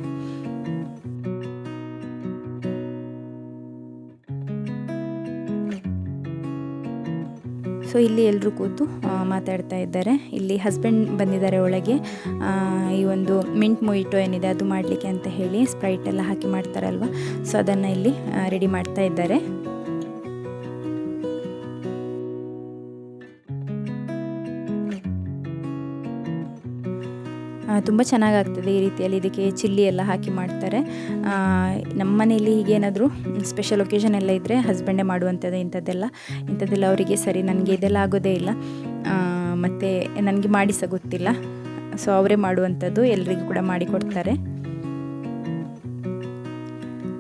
ಸೊ ಇಲ್ಲಿ ಎಲ್ಲರೂ ಕೂತು ಮಾತಾಡ್ತಾ ಇದ್ದಾರೆ. ಇಲ್ಲಿ ಹಸ್ಬೆಂಡ್ ಬಂದಿದ್ದಾರೆ ಒಳಗೆ. ಈ ಒಂದು ಮಿಂಟ್ ಮೊಯಿಟೋ ಏನಿದೆ, ಅದು ಮಾಡಲಿಕ್ಕೆ ಅಂತ ಹೇಳಿ ಸ್ಪ್ರೈಟ್ ಎಲ್ಲ ಹಾಕಿ ಮಾಡ್ತಾರಲ್ವ? ಸೊ ಅದನ್ನು ಇಲ್ಲಿ ರೆಡಿ ಮಾಡ್ತಾ ಇದ್ದಾರೆ. ತುಂಬ ಚೆನ್ನಾಗಾಗ್ತದೆ ಈ ರೀತಿಯಲ್ಲಿ ಇದಕ್ಕೆ ಚಿಲ್ಲಿ ಎಲ್ಲ ಹಾಕಿ ಮಾಡ್ತಾರೆ. ನಮ್ಮ ಮನೇಲಿ ಹೀಗೇನಾದರೂ ಸ್ಪೆಷಲ್ ಒಕೇಶನ್ ಎಲ್ಲ ಇದ್ದರೆ ಹಸ್ಬೆಂಡೇ ಮಾಡುವಂಥದ್ದು ಇಂಥದ್ದೆಲ್ಲ. ಇಂಥದ್ದೆಲ್ಲ ಅವರಿಗೆ ಸರಿ, ನನಗೆ ಇದೆಲ್ಲ ಆಗೋದೇ ಇಲ್ಲ. ಮತ್ತು ನನಗೆ ಮಾಡಿಸ ಗೊತ್ತಿಲ್ಲ. ಸೊ ಅವರೇ ಮಾಡುವಂಥದ್ದು ಎಲ್ರಿಗೂ ಕೂಡ ಮಾಡಿಕೊಡ್ತಾರೆ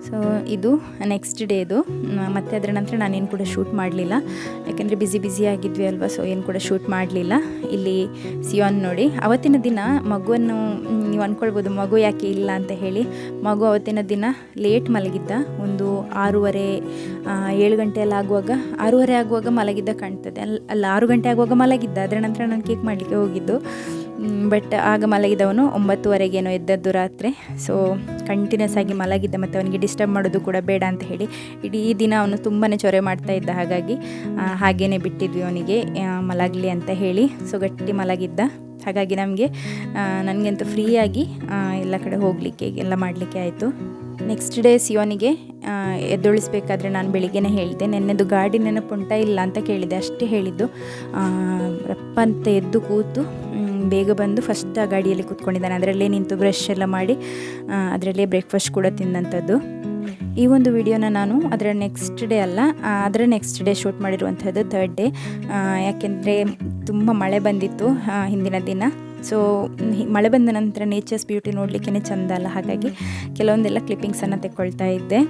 ಸೊ ಇದು ನೆಕ್ಸ್ಟ್ ಡೇದು ಮತ್ತು ಅದರ ನಂತರ ನಾನೇನು ಕೂಡ ಶೂಟ್ ಮಾಡಲಿಲ್ಲ. ಯಾಕೆಂದರೆ ಬ್ಯುಸಿ ಬ್ಯುಸಿ ಆಗಿದ್ವಿ ಅಲ್ವಾ ಸೊ ಏನು ಕೂಡ ಶೂಟ್ ಮಾಡಲಿಲ್ಲ. ಇಲ್ಲಿ ಸಿಯೋನ್ ನೋಡಿ. ಅವತ್ತಿನ ದಿನ ಮಗುವನ್ನು ನೀವು ಅಂದ್ಕೊಳ್ಬೋದು ಮಗು ಯಾಕೆ ಇಲ್ಲ ಅಂತ ಹೇಳಿ, ಮಗು ಅವತ್ತಿನ ದಿನ ಲೇಟ್ ಮಲಗಿದ್ದ. ಒಂದು ಆರೂವರೆ ಏಳು ಗಂಟೆ ಆಗುವಾಗ, ಆರೂವರೆ ಆಗುವಾಗ ಮಲಗಿದ್ದ ಕಾಣ್ತದೆ. ಅಲ್ಲಿ ಅಲ್ಲಿ, ಆರು ಗಂಟೆ ಆಗುವಾಗ ಮಲಗಿದ್ದ. ಅದರ ನಂತರ ನಾನು ಕೇಕ್ ಮಾಡಲಿಕ್ಕೆ ಹೋಗಿದ್ದು. ಬಟ್ ಆಗ ಮಲಗಿದವನು ಒಂಬತ್ತುವರೆಗೇನೋ ಎದ್ದದ್ದು ರಾತ್ರಿ. ಸೊ ಕಂಟಿನ್ಯೂಸ್ ಆಗಿ ಮಲಗಿದ್ದ ಮತ್ತು ಅವನಿಗೆ ಡಿಸ್ಟರ್ಬ್ ಮಾಡೋದು ಕೂಡ ಬೇಡ ಅಂತ ಹೇಳಿ ಇಡೀ ದಿನ ಅವನು ತುಂಬಾ ಚೊರೆ ಮಾಡ್ತಾ ಇದ್ದ ಹಾಗಾಗಿ ಹಾಗೇ ಬಿಟ್ಟಿದ್ವಿ ಅವನಿಗೆ ಮಲಗಲಿ ಅಂತ ಹೇಳಿ. ಸೊ ಗಟ್ಟಿ ಮಲಗಿದ್ದ. ಹಾಗಾಗಿ ನಮಗೆ ನನಗಂತೂ ಫ್ರೀಯಾಗಿ ಎಲ್ಲ ಕಡೆ ಹೋಗಲಿಕ್ಕೆ, ಎಲ್ಲ ಮಾಡಲಿಕ್ಕೆ ಆಯಿತು. ನೆಕ್ಸ್ಟ್ ಡೇ ಸಿಯೋನಿಗೆ ಎದ್ದೊಳಿಸ್ಬೇಕಾದ್ರೆ ನಾನು ಬೆಳಿಗ್ಗೆನೇ ಹೇಳಿದೆ. ನೆನ್ನೆದು ಗಾಡಿ ನೆನಪುಂಟ ಇಲ್ಲ ಅಂತ ಕೇಳಿದೆ, ಅಷ್ಟೇ ಹೇಳಿದ್ದು. ರಪ್ಪಂತ ಎದ್ದು ಕೂತು ಬೇಗ ಬಂದು ಫಸ್ಟ್ ಆ ಗಾಡಿಯಲ್ಲಿ ಕೂತ್ಕೊಂಡಿದ್ದಾನೆ. ಅದರಲ್ಲೇ ನಿಂತು ಬ್ರಷ್ ಎಲ್ಲ ಮಾಡಿ ಅದರಲ್ಲೇ ಬ್ರೇಕ್ಫಾಸ್ಟ್ ಕೂಡ ತಿಂದಂಥದ್ದು. ಈ ಒಂದು ವಿಡಿಯೋನ ನಾನು ಅದರ ನೆಕ್ಸ್ಟ್ ಡೇ ಅಲ್ಲ ಅದರ ನೆಕ್ಸ್ಟ್ ಡೇ ಶೂಟ್ ಮಾಡಿರುವಂಥದ್ದು ಥರ್ಡ್ ಡೇ ಯಾಕೆಂದರೆ ತುಂಬ ಮಳೆ ಬಂದಿತ್ತು ಹಿಂದಿನ ದಿನ. ಸೊ ಮಳೆ ಬಂದ ನಂತರ ನೇಚರ್ಸ್ ಬ್ಯೂಟಿ ನೋಡಲಿಕ್ಕೆ ಚೆಂದ ಅಲ್ಲ? ಹಾಗಾಗಿ ಕೆಲವೊಂದೆಲ್ಲ ಕ್ಲಿಪ್ಪಿಂಗ್ಸನ್ನು ತೆಕ್ಕೊಳ್ತಾ ಇದ್ದೆ.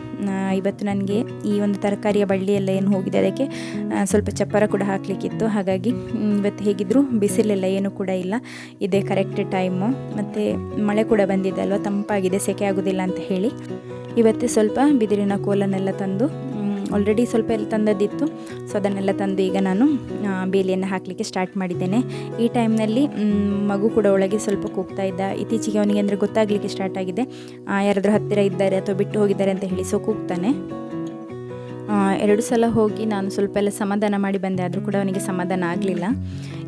ಇವತ್ತು ನನಗೆ ಈ ಒಂದು ತರಕಾರಿಯ ಬಳ್ಳಿಯೆಲ್ಲ ಏನು ಹೋಗಿದೆ, ಅದಕ್ಕೆ ಸ್ವಲ್ಪ ಚಪ್ಪರ ಕೂಡ ಹಾಕಲಿಕ್ಕಿತ್ತು. ಹಾಗಾಗಿ ಇವತ್ತು ಹೇಗಿದ್ದರೂ ಬಿಸಿಲೆಲ್ಲ ಏನು ಕೂಡ ಇಲ್ಲ. ಇದೆ ಕರೆಕ್ಟ್ ಟೈಮು ಮತ್ತು ಮಳೆ ಕೂಡ ಬಂದಿದೆ ಅಲ್ವಾ? ತಂಪಾಗಿದೆ, ಸೆಕೆ ಆಗೋದಿಲ್ಲ ಅಂತ ಹೇಳಿ. ಇವತ್ತು ಸ್ವಲ್ಪ ಬಿದಿರಿನ ಕೋಲನ್ನೆಲ್ಲ ತಂದು ಆಲ್ರೆಡಿ ಸ್ವಲ್ಪ ಎಲ್ಲ ತಂದದ್ದಿತ್ತು. ಸೊ ಅದನ್ನೆಲ್ಲ ತಂದು ಈಗ ನಾನು ಬೇಲಿಯನ್ನು ಹಾಕಲಿಕ್ಕೆ ಸ್ಟಾರ್ಟ್ ಮಾಡಿದ್ದೇನೆ. ಈ ಟೈಮ್ನಲ್ಲಿ ಮಗು ಕೂಡ ಒಳಗೆ ಸ್ವಲ್ಪ ಕೂಗ್ತಾ ಇದ್ದ. ಇತ್ತೀಚೆಗೆ ಅವನಿಗೆ ಅಂದರೆ ಗೊತ್ತಾಗಲಿಕ್ಕೆ ಸ್ಟಾರ್ಟ್ ಆಗಿದೆ. ಯಾರಾದರೂ ಹತ್ತಿರ ಇದ್ದಾರೆ ಅಥವಾ ಬಿಟ್ಟು ಹೋಗಿದ್ದಾರೆ ಅಂತ ಹೇಳಿ ಸೊ ಕೂಗ್ತಾನೆ. ಎರಡು ಸಲ ಹೋಗಿ ನಾನು ಸ್ವಲ್ಪ ಎಲ್ಲ ಸಮಾಧಾನ ಮಾಡಿ ಬಂದೆ. ಆದರೂ ಕೂಡ ಅವನಿಗೆ ಸಮಾಧಾನ ಆಗಲಿಲ್ಲ.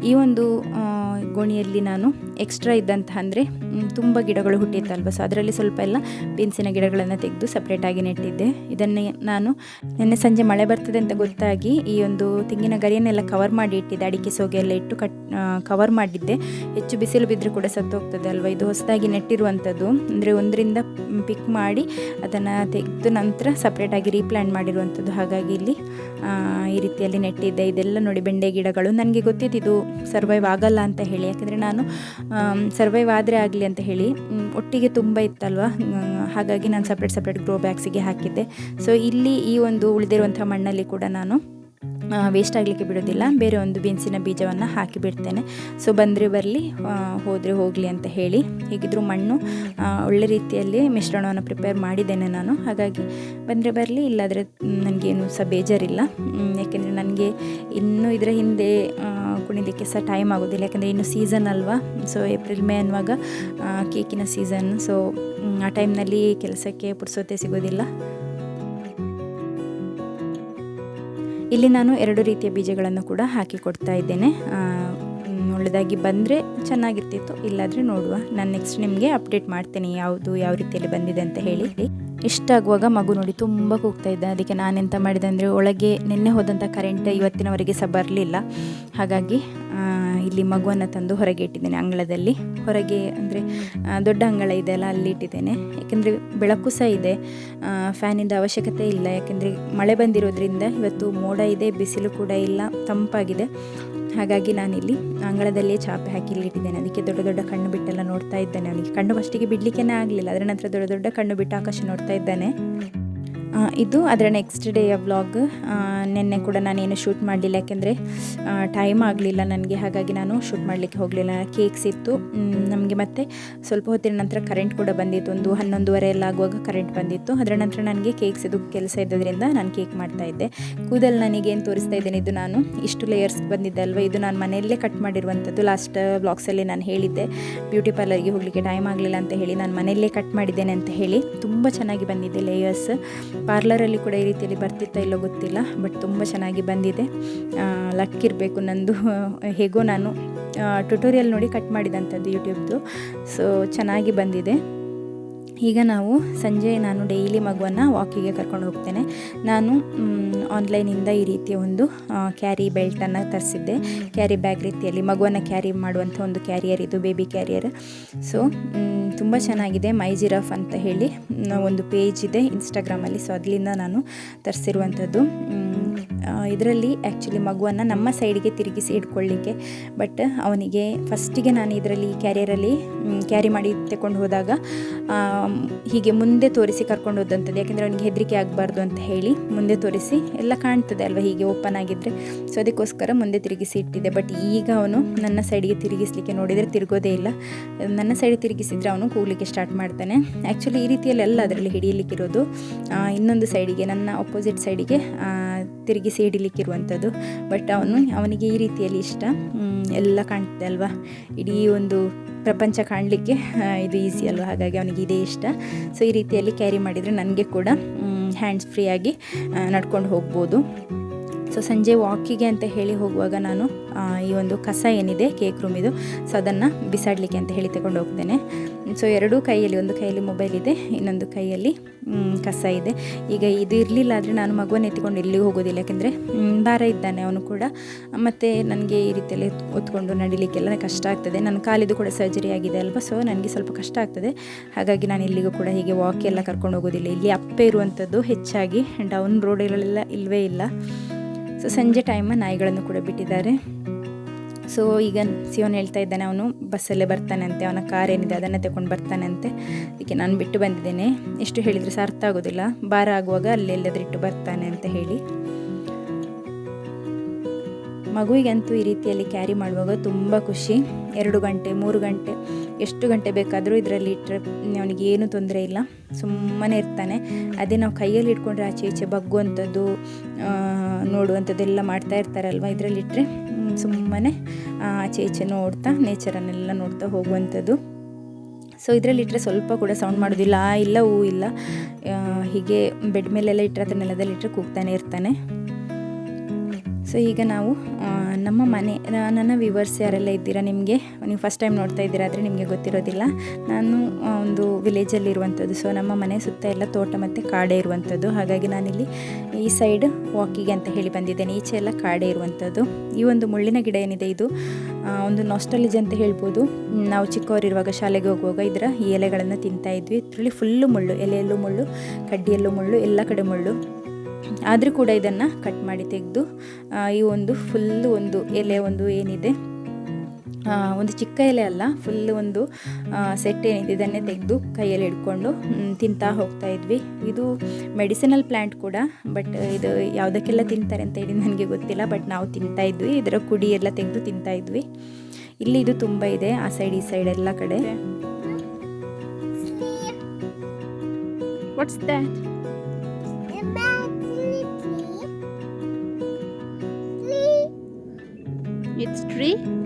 ಈ ಒಂದು ಗೋಣಿಯಲ್ಲಿ ನಾನು ಎಕ್ಸ್ಟ್ರಾ ಇದ್ದಂತಹ ಅಂದರೆ ತುಂಬ ಗಿಡಗಳು ಹುಟ್ಟಿತ್ತಲ್ವ? ಸೊ ಅದರಲ್ಲಿ ಸ್ವಲ್ಪ ಎಲ್ಲ ಬೀನ್ಸಿನ ಗಿಡಗಳನ್ನು ತೆಗೆದು ಸಪ್ರೇಟಾಗಿ ನೆಟ್ಟಿದ್ದೆ. ಇದನ್ನೇ ನಾನು ನಿನ್ನೆ ಸಂಜೆ ಮಳೆ ಬರ್ತದೆ ಅಂತ ಗೊತ್ತಾಗಿ ಈ ಒಂದು ತೆಂಗಿನ ಗರಿಯನ್ನೆಲ್ಲ ಕವರ್ ಮಾಡಿ ಇಟ್ಟಿದ್ದೆ. ಅಡಿಕೆ ಸೋಗೆ ಎಲ್ಲ ಇಟ್ಟು ಕಟ್ ಕವರ್ ಮಾಡಿದ್ದೆ. ಹೆಚ್ಚು ಬಿಸಿಲು ಬಿದ್ದರೆ ಕೂಡ ಸತ್ತು ಹೋಗ್ತದೆ ಅಲ್ವಾ? ಇದು ಹೊಸದಾಗಿ ನೆಟ್ಟಿರುವಂಥದ್ದು. ಅಂದರೆ ಒಂದರಿಂದ ಪಿಕ್ ಮಾಡಿ ಅದನ್ನು ತೆಗೆದು ನಂತರ ಸಪ್ರೇಟಾಗಿ ರೀಪ್ಲ್ಯಾಂಟ್ ಮಾಡಿರುವಂಥದ್ದು. ಹಾಗಾಗಿ ಇಲ್ಲಿ ಈ ರೀತಿಯಲ್ಲಿ ನೆಟ್ಟಿದ್ದೆ. ಇದೆಲ್ಲ ನೋಡಿ ಬೆಂಡೆ ಗಿಡಗಳು. ನನಗೆ ಗೊತ್ತಿತ್ತು ಇದು ಸರ್ವೈವ್ ಆಗಲ್ಲ ಅಂತ ಹೇಳಿ. ಯಾಕೆಂದರೆ ನಾನು ಸರ್ವೈವ್ ಆದರೆ ಆಗಲಿ ಅಂತ ಹೇಳಿ ಒಟ್ಟಿಗೆ ತುಂಬ ಇತ್ತಲ್ವ? ಹಾಗಾಗಿ ನಾನು ಸಪ್ರೇಟ್ ಸಪ್ರೇಟ್ ಗ್ರೋ ಬ್ಯಾಗ್ಸಿಗೆ ಹಾಕಿದ್ದೆ. ಸೊ ಇಲ್ಲಿ ಈ ಒಂದು ಉಳಿದಿರುವಂಥ ಮಣ್ಣಲ್ಲಿ ಕೂಡ ನಾನು ವೇಸ್ಟ್ ಆಗಲಿಕ್ಕೆ ಬಿಡೋದಿಲ್ಲ. ಬೇರೆ ಒಂದು ಬೀನ್ಸಿನ ಬೀಜವನ್ನು ಹಾಕಿ ಬಿಡ್ತೇನೆ. ಸೊ ಬಂದರೆ ಬರಲಿ ಹೋದರೆ ಹೋಗಲಿ ಅಂತ ಹೇಳಿ ಹೇಗಿದ್ದರೂ ಮಣ್ಣು ಒಳ್ಳೆ ರೀತಿಯಲ್ಲಿ ಮಿಶ್ರಣವನ್ನು ಪ್ರಿಪೇರ್ ಮಾಡಿದ್ದೇನೆ ನಾನು. ಹಾಗಾಗಿ ಬಂದರೆ ಬರಲಿ, ಇಲ್ಲಾದರೆ ನನಗೇನು ಸಹ ಬೇಜಾರಿಲ್ಲ. ಯಾಕೆಂದರೆ ನನಗೆ ಇನ್ನೂ ಇದರ ಹಿಂದೆ ಕುಣಿಲಿಕ್ಕೆ ಸಹ ಟೈಮ್ ಆಗೋದಿಲ್ಲ. ಯಾಕಂದರೆ ಇನ್ನು ಸೀಸನ್ ಅಲ್ವಾ? ಸೊ ಏಪ್ರಿಲ್ ಮೇ ಅನ್ನುವಾಗ ಕೇಕಿನ ಸೀಸನ್ ಸೊ ಆ ಟೈಮ್ನಲ್ಲಿ ಕೆಲಸಕ್ಕೆ ಪುಟ್ಸೋತೆ ಸಿಗೋದಿಲ್ಲ. ಇಲ್ಲಿ ನಾನು ಎರಡು ರೀತಿಯ ಬೀಜಗಳನ್ನು ಕೂಡ ಹಾಕಿ ಕೊಡ್ತಾ ಇದ್ದೇನೆ. ಒಳ್ಳೆದಾಗಿ ಬಂದರೆ ಚೆನ್ನಾಗಿರ್ತಿತ್ತು. ಇಲ್ಲಾದರೆ ನೋಡುವ. ನಾನು ನೆಕ್ಸ್ಟ್ ನಿಮಗೆ ಅಪ್ಡೇಟ್ ಮಾಡ್ತೇನೆ ಯಾವುದು, ಯಾವ ರೀತಿಯಲ್ಲಿ ಬಂದಿದೆ ಅಂತ ಹೇಳಿ. ಇಷ್ಟಾಗುವಾಗ ಮಗು ನೋಡಿ ತುಂಬ ಕೂಗ್ತಾ ಇದ್ದ ಅದಕ್ಕೆ ನಾನೆಂತ ಮಾಡಿದೆ ಅಂದರೆ ಒಳಗೆ ನಿನ್ನೆ ಹೋದಂಥ ಕರೆಂಟ್ ಇವತ್ತಿನವರೆಗೆ ಸಹ ಬರಲಿಲ್ಲ. ಹಾಗಾಗಿ ಇಲ್ಲಿ ಮಗುವನ್ನು ತಂದು ಹೊರಗೆ ಇಟ್ಟಿದ್ದೇನೆ ಅಂಗಳದಲ್ಲಿ. ಹೊರಗೆ ಅಂದರೆ ದೊಡ್ಡ ಅಂಗಳ ಇದೆ ಅಲ್ಲ, ಅಲ್ಲಿ ಇಟ್ಟಿದ್ದೇನೆ. ಯಾಕೆಂದರೆ ಬೆಳಕು ಸಹ ಇದೆ. ಫ್ಯಾನಿಂದ ಅವಶ್ಯಕತೆ ಇಲ್ಲ. ಯಾಕೆಂದರೆ ಮಳೆ ಬಂದಿರೋದ್ರಿಂದ ಇವತ್ತು ಮೋಡ ಇದೆ, ಬಿಸಿಲು ಕೂಡ ಇಲ್ಲ, ತಂಪಾಗಿದೆ. ಹಾಗಾಗಿ ನಾನಿಲ್ಲಿ ಅಂಗಳದಲ್ಲೇ ಚಾಪೆ ಹಾಕಿ ಇಲ್ಲಿ ಇಟ್ಟಿದ್ದೇನೆ. ಅದಕ್ಕೆ ದೊಡ್ಡ ದೊಡ್ಡ ಕಣ್ಣು ಬಿಟ್ಟೆಲ್ಲ ನೋಡ್ತಾ ಇದ್ದಾನೆ. ಅವನಿಗೆ ಕಣ್ಣು ಫಸ್ಟಿಗೆ ಬಿಡಲಿಕ್ಕೇ ಆಗಲಿಲ್ಲ. ಅದರ ನಂತರ ದೊಡ್ಡ ದೊಡ್ಡ ಕಣ್ಣು ಬಿಟ್ಟು ಆಕಾಶ ನೋಡ್ತಾ ಇದ್ದಾನೆ. ಇದು ಅದರ ನೆಕ್ಸ್ಟ್ ಡೇಯ ವ್ಲಾಗ್ ನಿನ್ನೆ ಕೂಡ ನಾನೇನು ಶೂಟ್ ಮಾಡಲಿಲ್ಲ, ಯಾಕೆಂದರೆ ಟೈಮ್ ಆಗಲಿಲ್ಲ ನನಗೆ, ಹಾಗಾಗಿ ನಾನು ಶೂಟ್ ಮಾಡಲಿಕ್ಕೆ ಹೋಗಲಿಲ್ಲ. ಕೇಕ್ಸ್ ಇತ್ತು. ನಮಗೆ ಮತ್ತೆ ಸ್ವಲ್ಪ ಹೊತ್ತಿನ ನಂತರ ಕರೆಂಟ್ ಕೂಡ ಬಂದಿತ್ತು. ಒಂದು ಹನ್ನೊಂದುವರೆ ಎಲ್ಲ ಆಗುವಾಗ ಕರೆಂಟ್ ಬಂದಿತ್ತು. ಅದರ ನಂತರ ನನಗೆ ಕೇಕ್ಸ್ ಇದು ಕೆಲಸ ಇದ್ದದ್ರಿಂದ ನಾನು ಕೇಕ್ ಮಾಡ್ತಾ ಇದ್ದೆ. ಕೂದಲು ನನಗೇನು ತೋರಿಸ್ತಾ ಇದ್ದೇನೆ, ಇದು ನಾನು ಇಷ್ಟು ಲೇಯರ್ಸ್ ಬಂದಿದ್ದೆ ಅಲ್ವಾ? ಇದು ನಾನು ಮನೆಯಲ್ಲೇ ಕಟ್ ಮಾಡಿರುವಂಥದ್ದು. ಲಾಸ್ಟ್ ಬ್ಲಾಗ್ಸಲ್ಲಿ ನಾನು ಹೇಳಿದ್ದೆ. ಬ್ಯೂಟಿ ಪಾರ್ಲರ್ಗೆ ಹೋಗಲಿಕ್ಕೆ ಟೈಮ್ ಆಗಲಿಲ್ಲ ಅಂತ ಹೇಳಿ ನಾನು ಮನೆಯಲ್ಲೇ ಕಟ್ ಮಾಡಿದ್ದೇನೆ ಅಂತ ಹೇಳಿ. ತುಂಬ ಚೆನ್ನಾಗಿ ಬಂದಿದೆ ಲೇಯರ್ಸ್ ಪಾರ್ಲರಲ್ಲಿ ಕೂಡ ಈ ರೀತಿಯಲ್ಲಿ ಬರ್ತಿತ್ತಾ ಇಲ್ಲೋ ಗೊತ್ತಿಲ್ಲ ಬಟ್ ತುಂಬ ಚೆನ್ನಾಗಿ ಬಂದಿದೆ. ಲಕ್ಕಿರಬೇಕು ನಂದು. ಹೇಗೋ ನಾನು ಟ್ಯುಟೋರಿಯಲ್ ನೋಡಿ ಕಟ್ ಮಾಡಿದಂಥದ್ದು ಯೂಟ್ಯೂಬ್ದು ಸೊ ಚೆನ್ನಾಗಿ ಬಂದಿದೆ. ಈಗ ನಾವು ಸಂಜೆ ನಾನು ಡೈಲಿ ಮಗುವನ್ನು ವಾಕಿಗೆ ಕರ್ಕೊಂಡು ಹೋಗ್ತೇನೆ. ನಾನು ಆನ್ಲೈನಿಂದ ಈ ರೀತಿಯ ಒಂದು ಕ್ಯಾರಿ ಬೆಲ್ಟನ್ನು ತರಿಸಿದ್ದೆ. ಕ್ಯಾರಿ ಬ್ಯಾಗ್ ರೀತಿಯಲ್ಲಿ ಮಗುವನ್ನು ಕ್ಯಾರಿ ಮಾಡುವಂಥ ಒಂದು ಕ್ಯಾರಿಯರ್ ಇದು ಬೇಬಿ ಕ್ಯಾರಿಯರ್ ಸೊ ತುಂಬ ಚೆನ್ನಾಗಿದೆ. ಮೈ ಜಿರಾಫ್ ಅಂತ ಹೇಳಿ ಒಂದು ಪೇಜ್ ಇದೆ ಇನ್ಸ್ಟಾಗ್ರಾಮಲ್ಲಿ ಸೊ ಅದರಿಂದ ನಾನು ತರಿಸಿರುವಂಥದ್ದು ಇದರಲ್ಲಿ ಆ್ಯಕ್ಚುಲಿ ಮಗುವನ್ನು ನಮ್ಮ ಸೈಡಿಗೆ ತಿರುಗಿಸಿ ಇಟ್ಕೊಳ್ಳಿಕ್ಕೆ. ಬಟ್ ಅವನಿಗೆ ಫಸ್ಟಿಗೆ ನಾನು ಇದರಲ್ಲಿ ಕ್ಯಾರಿಯರಲ್ಲಿ ಕ್ಯಾರಿ ಮಾಡಿ ತಗೊಂಡು ಹೋದಾಗ ಹೀಗೆ ಮುಂದೆ ತೋರಿಸಿ ಕರ್ಕೊಂಡು ಹೋದಂಥದ್ದು ಯಾಕೆಂದರೆ ಅವನಿಗೆ ಹೆದರಿಕೆ ಆಗಬಾರ್ದು ಅಂತ ಹೇಳಿ ಮುಂದೆ ತೋರಿಸಿ ಎಲ್ಲ ಕಾಣ್ತದೆ ಅಲ್ವಾ? ಹೀಗೆ ಓಪನ್ ಆಗಿದ್ದರೆ ಸೊ ಅದಕ್ಕೋಸ್ಕರ ಮುಂದೆ ತಿರುಗಿಸಿ ಇಟ್ಟಿದ್ದೆ. ಬಟ್ ಈಗ ಅವನು ನನ್ನ ಸೈಡಿಗೆ ತಿರುಗಿಸಲಿಕ್ಕೆ ನೋಡಿದರೆ ತಿರುಗೋದೇ ಇಲ್ಲ. ನನ್ನ ಸೈಡ್ ತಿರುಗಿಸಿದರೆ ಅವನು ಕೂಗ್ಲಿಕ್ಕೆ ಸ್ಟಾರ್ಟ್ ಮಾಡ್ತಾನೆ. ಆ್ಯಕ್ಚುಲಿ ಈ ರೀತಿಯಲ್ಲಿ ಎಲ್ಲ ಅದರಲ್ಲಿ ಹಿಡಿಯಲಿಕ್ಕಿರೋದು ಇನ್ನೊಂದು ಸೈಡಿಗೆ ನನ್ನ ಅಪೋಸಿಟ್ ಸೈಡಿಗೆ ತಿರುಗಿಸಿ ಹಿಡಿಲಿಕ್ಕಿರುವಂಥದ್ದು ಬಟ್ ಅವನು ಅವನಿಗೆ ಈ ರೀತಿಯಲ್ಲಿ ಇಷ್ಟ. ಎಲ್ಲ ಕಾಣ್ತದೆ ಅಲ್ವಾ? ಇಡೀ ಒಂದು ಪ್ರಪಂಚ ಕಾಣಲಿಕ್ಕೆ ಇದು ಈಸಿ ಅಲ್ವಾ? ಹಾಗಾಗಿ ಅವನಿಗೆ ಇದೇ ಇಷ್ಟ. ಸೊ ಈ ರೀತಿಯಲ್ಲಿ ಕ್ಯಾರಿ ಮಾಡಿದರೆ ನನಗೆ ಕೂಡ ಹ್ಯಾಂಡ್ಸ್ ಫ್ರೀಯಾಗಿ ನಡ್ಕೊಂಡು ಹೋಗ್ಬೋದು. ಸೊ ಸಂಜೆ ವಾಕಿಗೆ ಅಂತ ಹೇಳಿ ಹೋಗುವಾಗ ನಾನು ಈ ಒಂದು ಕಸ ಏನಿದೆ ಕೇಕ್ ರೂಮ್ ಇದು ಸೊ ಅದನ್ನು ಬಿಸಾಡಲಿಕ್ಕೆ ಅಂತ ಹೇಳಿ ತಗೊಂಡು ಹೋಗ್ತೇನೆ. ಸೊ ಎರಡೂ ಕೈಯಲ್ಲಿ, ಒಂದು ಕೈಯಲ್ಲಿ ಮೊಬೈಲ್ ಇದೆ, ಇನ್ನೊಂದು ಕೈಯಲ್ಲಿ ಕಸ ಇದೆ. ಈಗ ಇದು ಇರಲಿಲ್ಲ ಆದರೆ ನಾನು ಮಗುವನ್ನು ಎತ್ತಿಕೊಂಡು ಎಲ್ಲಿಗೂ ಹೋಗೋದಿಲ್ಲ. ಯಾಕೆಂದರೆ ಭಾರ ಇದ್ದಾನೆ ಅವನು ಕೂಡ. ಮತ್ತು ನನಗೆ ಈ ರೀತಿಯಲ್ಲಿ ಹೊತ್ಕೊಂಡು ನಡಿಲಿಕ್ಕೆಲ್ಲ ಕಷ್ಟ ಆಗ್ತದೆ. ನನ್ನ ಕಾಲಿದು ಕೂಡ ಸರ್ಜರಿ ಆಗಿದೆ ಅಲ್ವಾ ಸೊ ನನಗೆ ಸ್ವಲ್ಪ ಕಷ್ಟ ಆಗ್ತದೆ. ಹಾಗಾಗಿ ನಾನು ಇಲ್ಲಿಗೂ ಕೂಡ ಹೀಗೆ ವಾಕ್ ಎಲ್ಲ ಕರ್ಕೊಂಡು ಹೋಗೋದಿಲ್ಲ. ಇಲ್ಲಿ ಅಪ್ಪೆ ಇರುವಂಥದ್ದು ಹೆಚ್ಚಾಗಿ ಡೌನ್ ರೋಡ್ಗಳೆಲ್ಲ ಇಲ್ಲವೇ ಇಲ್ಲ. ಸೊ ಸಂಜೆ ಟೈಮ ನಾಯಿಗಳನ್ನು ಕೂಡ ಬಿಟ್ಟಿದ್ದಾರೆ. ಸೊ ಈಗ ಸಿವನ್ ಹೇಳ್ತಾ ಇದ್ದಾನೆ, ಅವನು ಬಸ್ಸಲ್ಲೇ ಬರ್ತಾನಂತೆ, ಅವನ ಕಾರ್ ಏನಿದೆ ಅದನ್ನು ತಗೊಂಡು ಬರ್ತಾನಂತೆ. ಅದಕ್ಕೆ ನಾನು ಬಿಟ್ಟು ಬಂದಿದ್ದೇನೆ. ಎಷ್ಟು ಹೇಳಿದರೆ ಸಹ ಅರ್ಥ ಆಗೋದಿಲ್ಲ. ಭಾರ ಆಗುವಾಗ ಅಲ್ಲೆಲ್ಲದ್ರ ಇಟ್ಟು ಬರ್ತಾನೆ ಅಂತ ಹೇಳಿ. ಮಗುವಿಗಂತೂ ಈ ರೀತಿಯಲ್ಲಿ ಕ್ಯಾರಿ ಮಾಡುವಾಗ ತುಂಬ ಖುಷಿ. ಎರಡು ಗಂಟೆ, ಮೂರು ಗಂಟೆ. ಎಷ್ಟು ಗಂಟೆ ಬೇಕಾದರೂ ಇದರಲ್ಲಿ ಇಟ್ಟರೆ ಅವನಿಗೆ ಏನು ತೊಂದರೆ ಇಲ್ಲ. ಸುಮ್ಮನೆ ಇರ್ತಾನೆ. ಅದೇ ನಾವು ಕೈಯಲ್ಲಿ ಇಟ್ಕೊಂಡ್ರೆ ಆಚೆ ಈಚೆ ಬಗ್ಗುವಂಥದ್ದು ನೋಡುವಂಥದ್ದೆಲ್ಲ ಮಾಡ್ತಾ ಇರ್ತಾರಲ್ವ ಇದರಲ್ಲಿ ಇಟ್ಟರೆ ಸುಮ್ಮನೆ ಆಚೆ ಈಚೆ ನೋಡ್ತಾ ನೇಚರನ್ನೆಲ್ಲ ನೋಡ್ತಾ ಹೋಗುವಂಥದ್ದು. ಸೊ ಇದರಲ್ಲಿ ಇಟ್ಟರೆ ಸ್ವಲ್ಪ ಕೂಡ ಸೌಂಡ್ ಮಾಡೋದಿಲ್ಲ. ಇಲ್ಲ ಹೂ ಇಲ್ಲ. ಹೀಗೆ ಬೆಡ್ ಮೇಲೆಲ್ಲ ಇಟ್ಟರೆ ಅದರ ನೆಲದಲ್ಲಿ ಇಟ್ಟರೆ ಕೂಗ್ತಾನೆ ಇರ್ತಾನೆ. ಸೊ ಈಗ ನಾವು ನಮ್ಮ ಮನೆ ನನ್ನ ವಿವರ್ಸ್ ಯಾರೆಲ್ಲ ಇದ್ದೀರಾ ನಿಮಗೆ? ನೀವು ಫಸ್ಟ್ ಟೈಮ್ ನೋಡ್ತಾ ಇದ್ದೀರಾ ಆದರೆ ನಿಮಗೆ ಗೊತ್ತಿರೋದಿಲ್ಲ. ನಾನು ಒಂದು ವಿಲೇಜಲ್ಲಿ ಇರುವಂಥದ್ದು ಸೊ ನಮ್ಮ ಮನೆ ಸುತ್ತ ಎಲ್ಲ ತೋಟ ಮತ್ತು ಕಾಡೆ ಇರುವಂಥದ್ದು ಹಾಗಾಗಿ ನಾನಿಲ್ಲಿ ಈ ಸೈಡ್ ವಾಕಿಗೆ ಅಂತ ಹೇಳಿ ಬಂದಿದ್ದೇನೆ. ಈಚೆ ಎಲ್ಲ ಕಾಡೆ ಇರುವಂಥದ್ದು ಈ ಒಂದು ಮುಳ್ಳಿನ ಗಿಡ ಏನಿದೆ ಇದು? ಒಂದು ನಾಸ್ಟಲಿಜ್ ಅಂತ ಹೇಳ್ಬೋದು. ನಾವು ಚಿಕ್ಕವರಿರುವಾಗ ಶಾಲೆಗೆ ಹೋಗುವಾಗ ಇದರ ಈ ಎಲೆಗಳನ್ನು ತಿಂತಾ ಇದ್ವಿ. ಇದರಲ್ಲಿ ಫುಲ್ಲು ಮುಳ್ಳು, ಎಲೆಯಲ್ಲೂ ಮುಳ್ಳು, ಕಡ್ಡಿಯಲ್ಲೂ ಮುಳ್ಳು, ಎಲ್ಲ ಕಡೆ ಮುಳ್ಳು. ಆದರೂ ಕೂಡ ಇದನ್ನು ಕಟ್ ಮಾಡಿ ತೆಗೆದು ಈ ಒಂದು ಫುಲ್ಲು ಒಂದು ಎಲೆ ಒಂದು ಏನಿದೆ ಒಂದು ಚಿಕ್ಕ ಎಲೆ ಅಲ್ಲ ಫುಲ್ ಒಂದು ಸೆಟ್ ಏನಿದೆ ಇದನ್ನೇ ತೆಗೆದು ಕೈಯಲ್ಲಿ ಹಿಡ್ಕೊಂಡು ತಿಂತಾ ಹೋಗ್ತಾ ಇದ್ವಿ. ಇದು ಮೆಡಿಸಿನಲ್ ಪ್ಲ್ಯಾಂಟ್ ಕೂಡ ಬಟ್ ಇದು ಯಾವುದಕ್ಕೆಲ್ಲ ತಿಂತಾರೆ ಅಂತ ಹೇಳಿ ನನಗೆ ಗೊತ್ತಿಲ್ಲ ಬಟ್ ನಾವು ತಿಂತಾ ಇದ್ವಿ. ಇದರ ಕುಡಿ ಎಲ್ಲ ತೆಗೆದು ತಿಂತಾ ಇದ್ವಿ. ಇಲ್ಲಿ ಇದು ತುಂಬ ಇದೆ, ಆ ಸೈಡ್ ಈ ಸೈಡ್ ಎಲ್ಲ ಕಡೆ. What's that tree?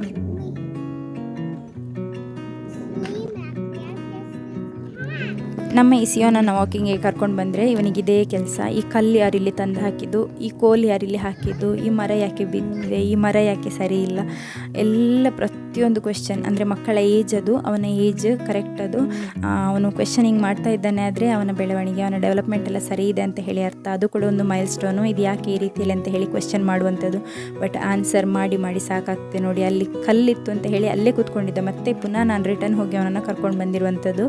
ನಮ್ಮ ವಾಕಿಂಗ್ ವಾಕಿಂಗಿಗೆ ಕರ್ಕೊಂಡು ಬಂದರೆ ಇವನಿಗೆ ಇದೇ ಕೆಲಸ. ಈ ಕಲ್ಲು ಯಾರಿಲ್ಲಿ ತಂದು ಹಾಕಿದ್ದು? ಈ ಕೋಲು ಯಾರಿಲ್ಲಿ ಹಾಕಿದ್ದು? ಈ ಮರ ಯಾಕೆ ಬಿದ್ದಿದೆ? ಈ ಮರ ಯಾಕೆ ಸರಿ ಇಲ್ಲ? ಎಲ್ಲ ಪ್ರತಿಯೊಂದು ಕ್ವೆಶನ್ ಅಂದರೆ ಮಕ್ಕಳ ಏಜ್ ಅದು, ಅವನ ಏಜ್ ಕರೆಕ್ಟ್ ಅದು. ಅವನು ಕ್ವೆಶನಿಂಗ್ ಮಾಡ್ತಾ ಇದ್ದಾನೆ ಆದರೆ ಅವನ ಬೆಳವಣಿಗೆ, ಅವನ ಡೆವಲಪ್ಮೆಂಟ್ ಎಲ್ಲ ಸರಿ ಇದೆ ಅಂತ ಹೇಳಿ ಅರ್ಥ. ಅದು ಕೂಡ ಒಂದು ಮೈಲ್ ಸ್ಟೋನು ಇದು ಯಾಕೆ ಈ ರೀತಿಯಲ್ಲಿ ಅಂತ ಹೇಳಿ ಕ್ವೆಶನ್ ಮಾಡುವಂಥದ್ದು. ಬಟ್ ಆನ್ಸರ್ ಮಾಡಿ ಮಾಡಿ ಸಾಕಾಗ್ತದೆ ನೋಡಿ. ಅಲ್ಲಿ ಕಲ್ಲಿತ್ತು ಅಂತ ಹೇಳಿ ಅಲ್ಲೇ ಕೂತ್ಕೊಂಡಿದ್ದೆ. ಮತ್ತೆ ಪುನಃ ನಾನು ರಿಟರ್ನ್ ಹೋಗಿ ಅವನನ್ನು ಕರ್ಕೊಂಡು ಬಂದಿರುವಂಥದ್ದು.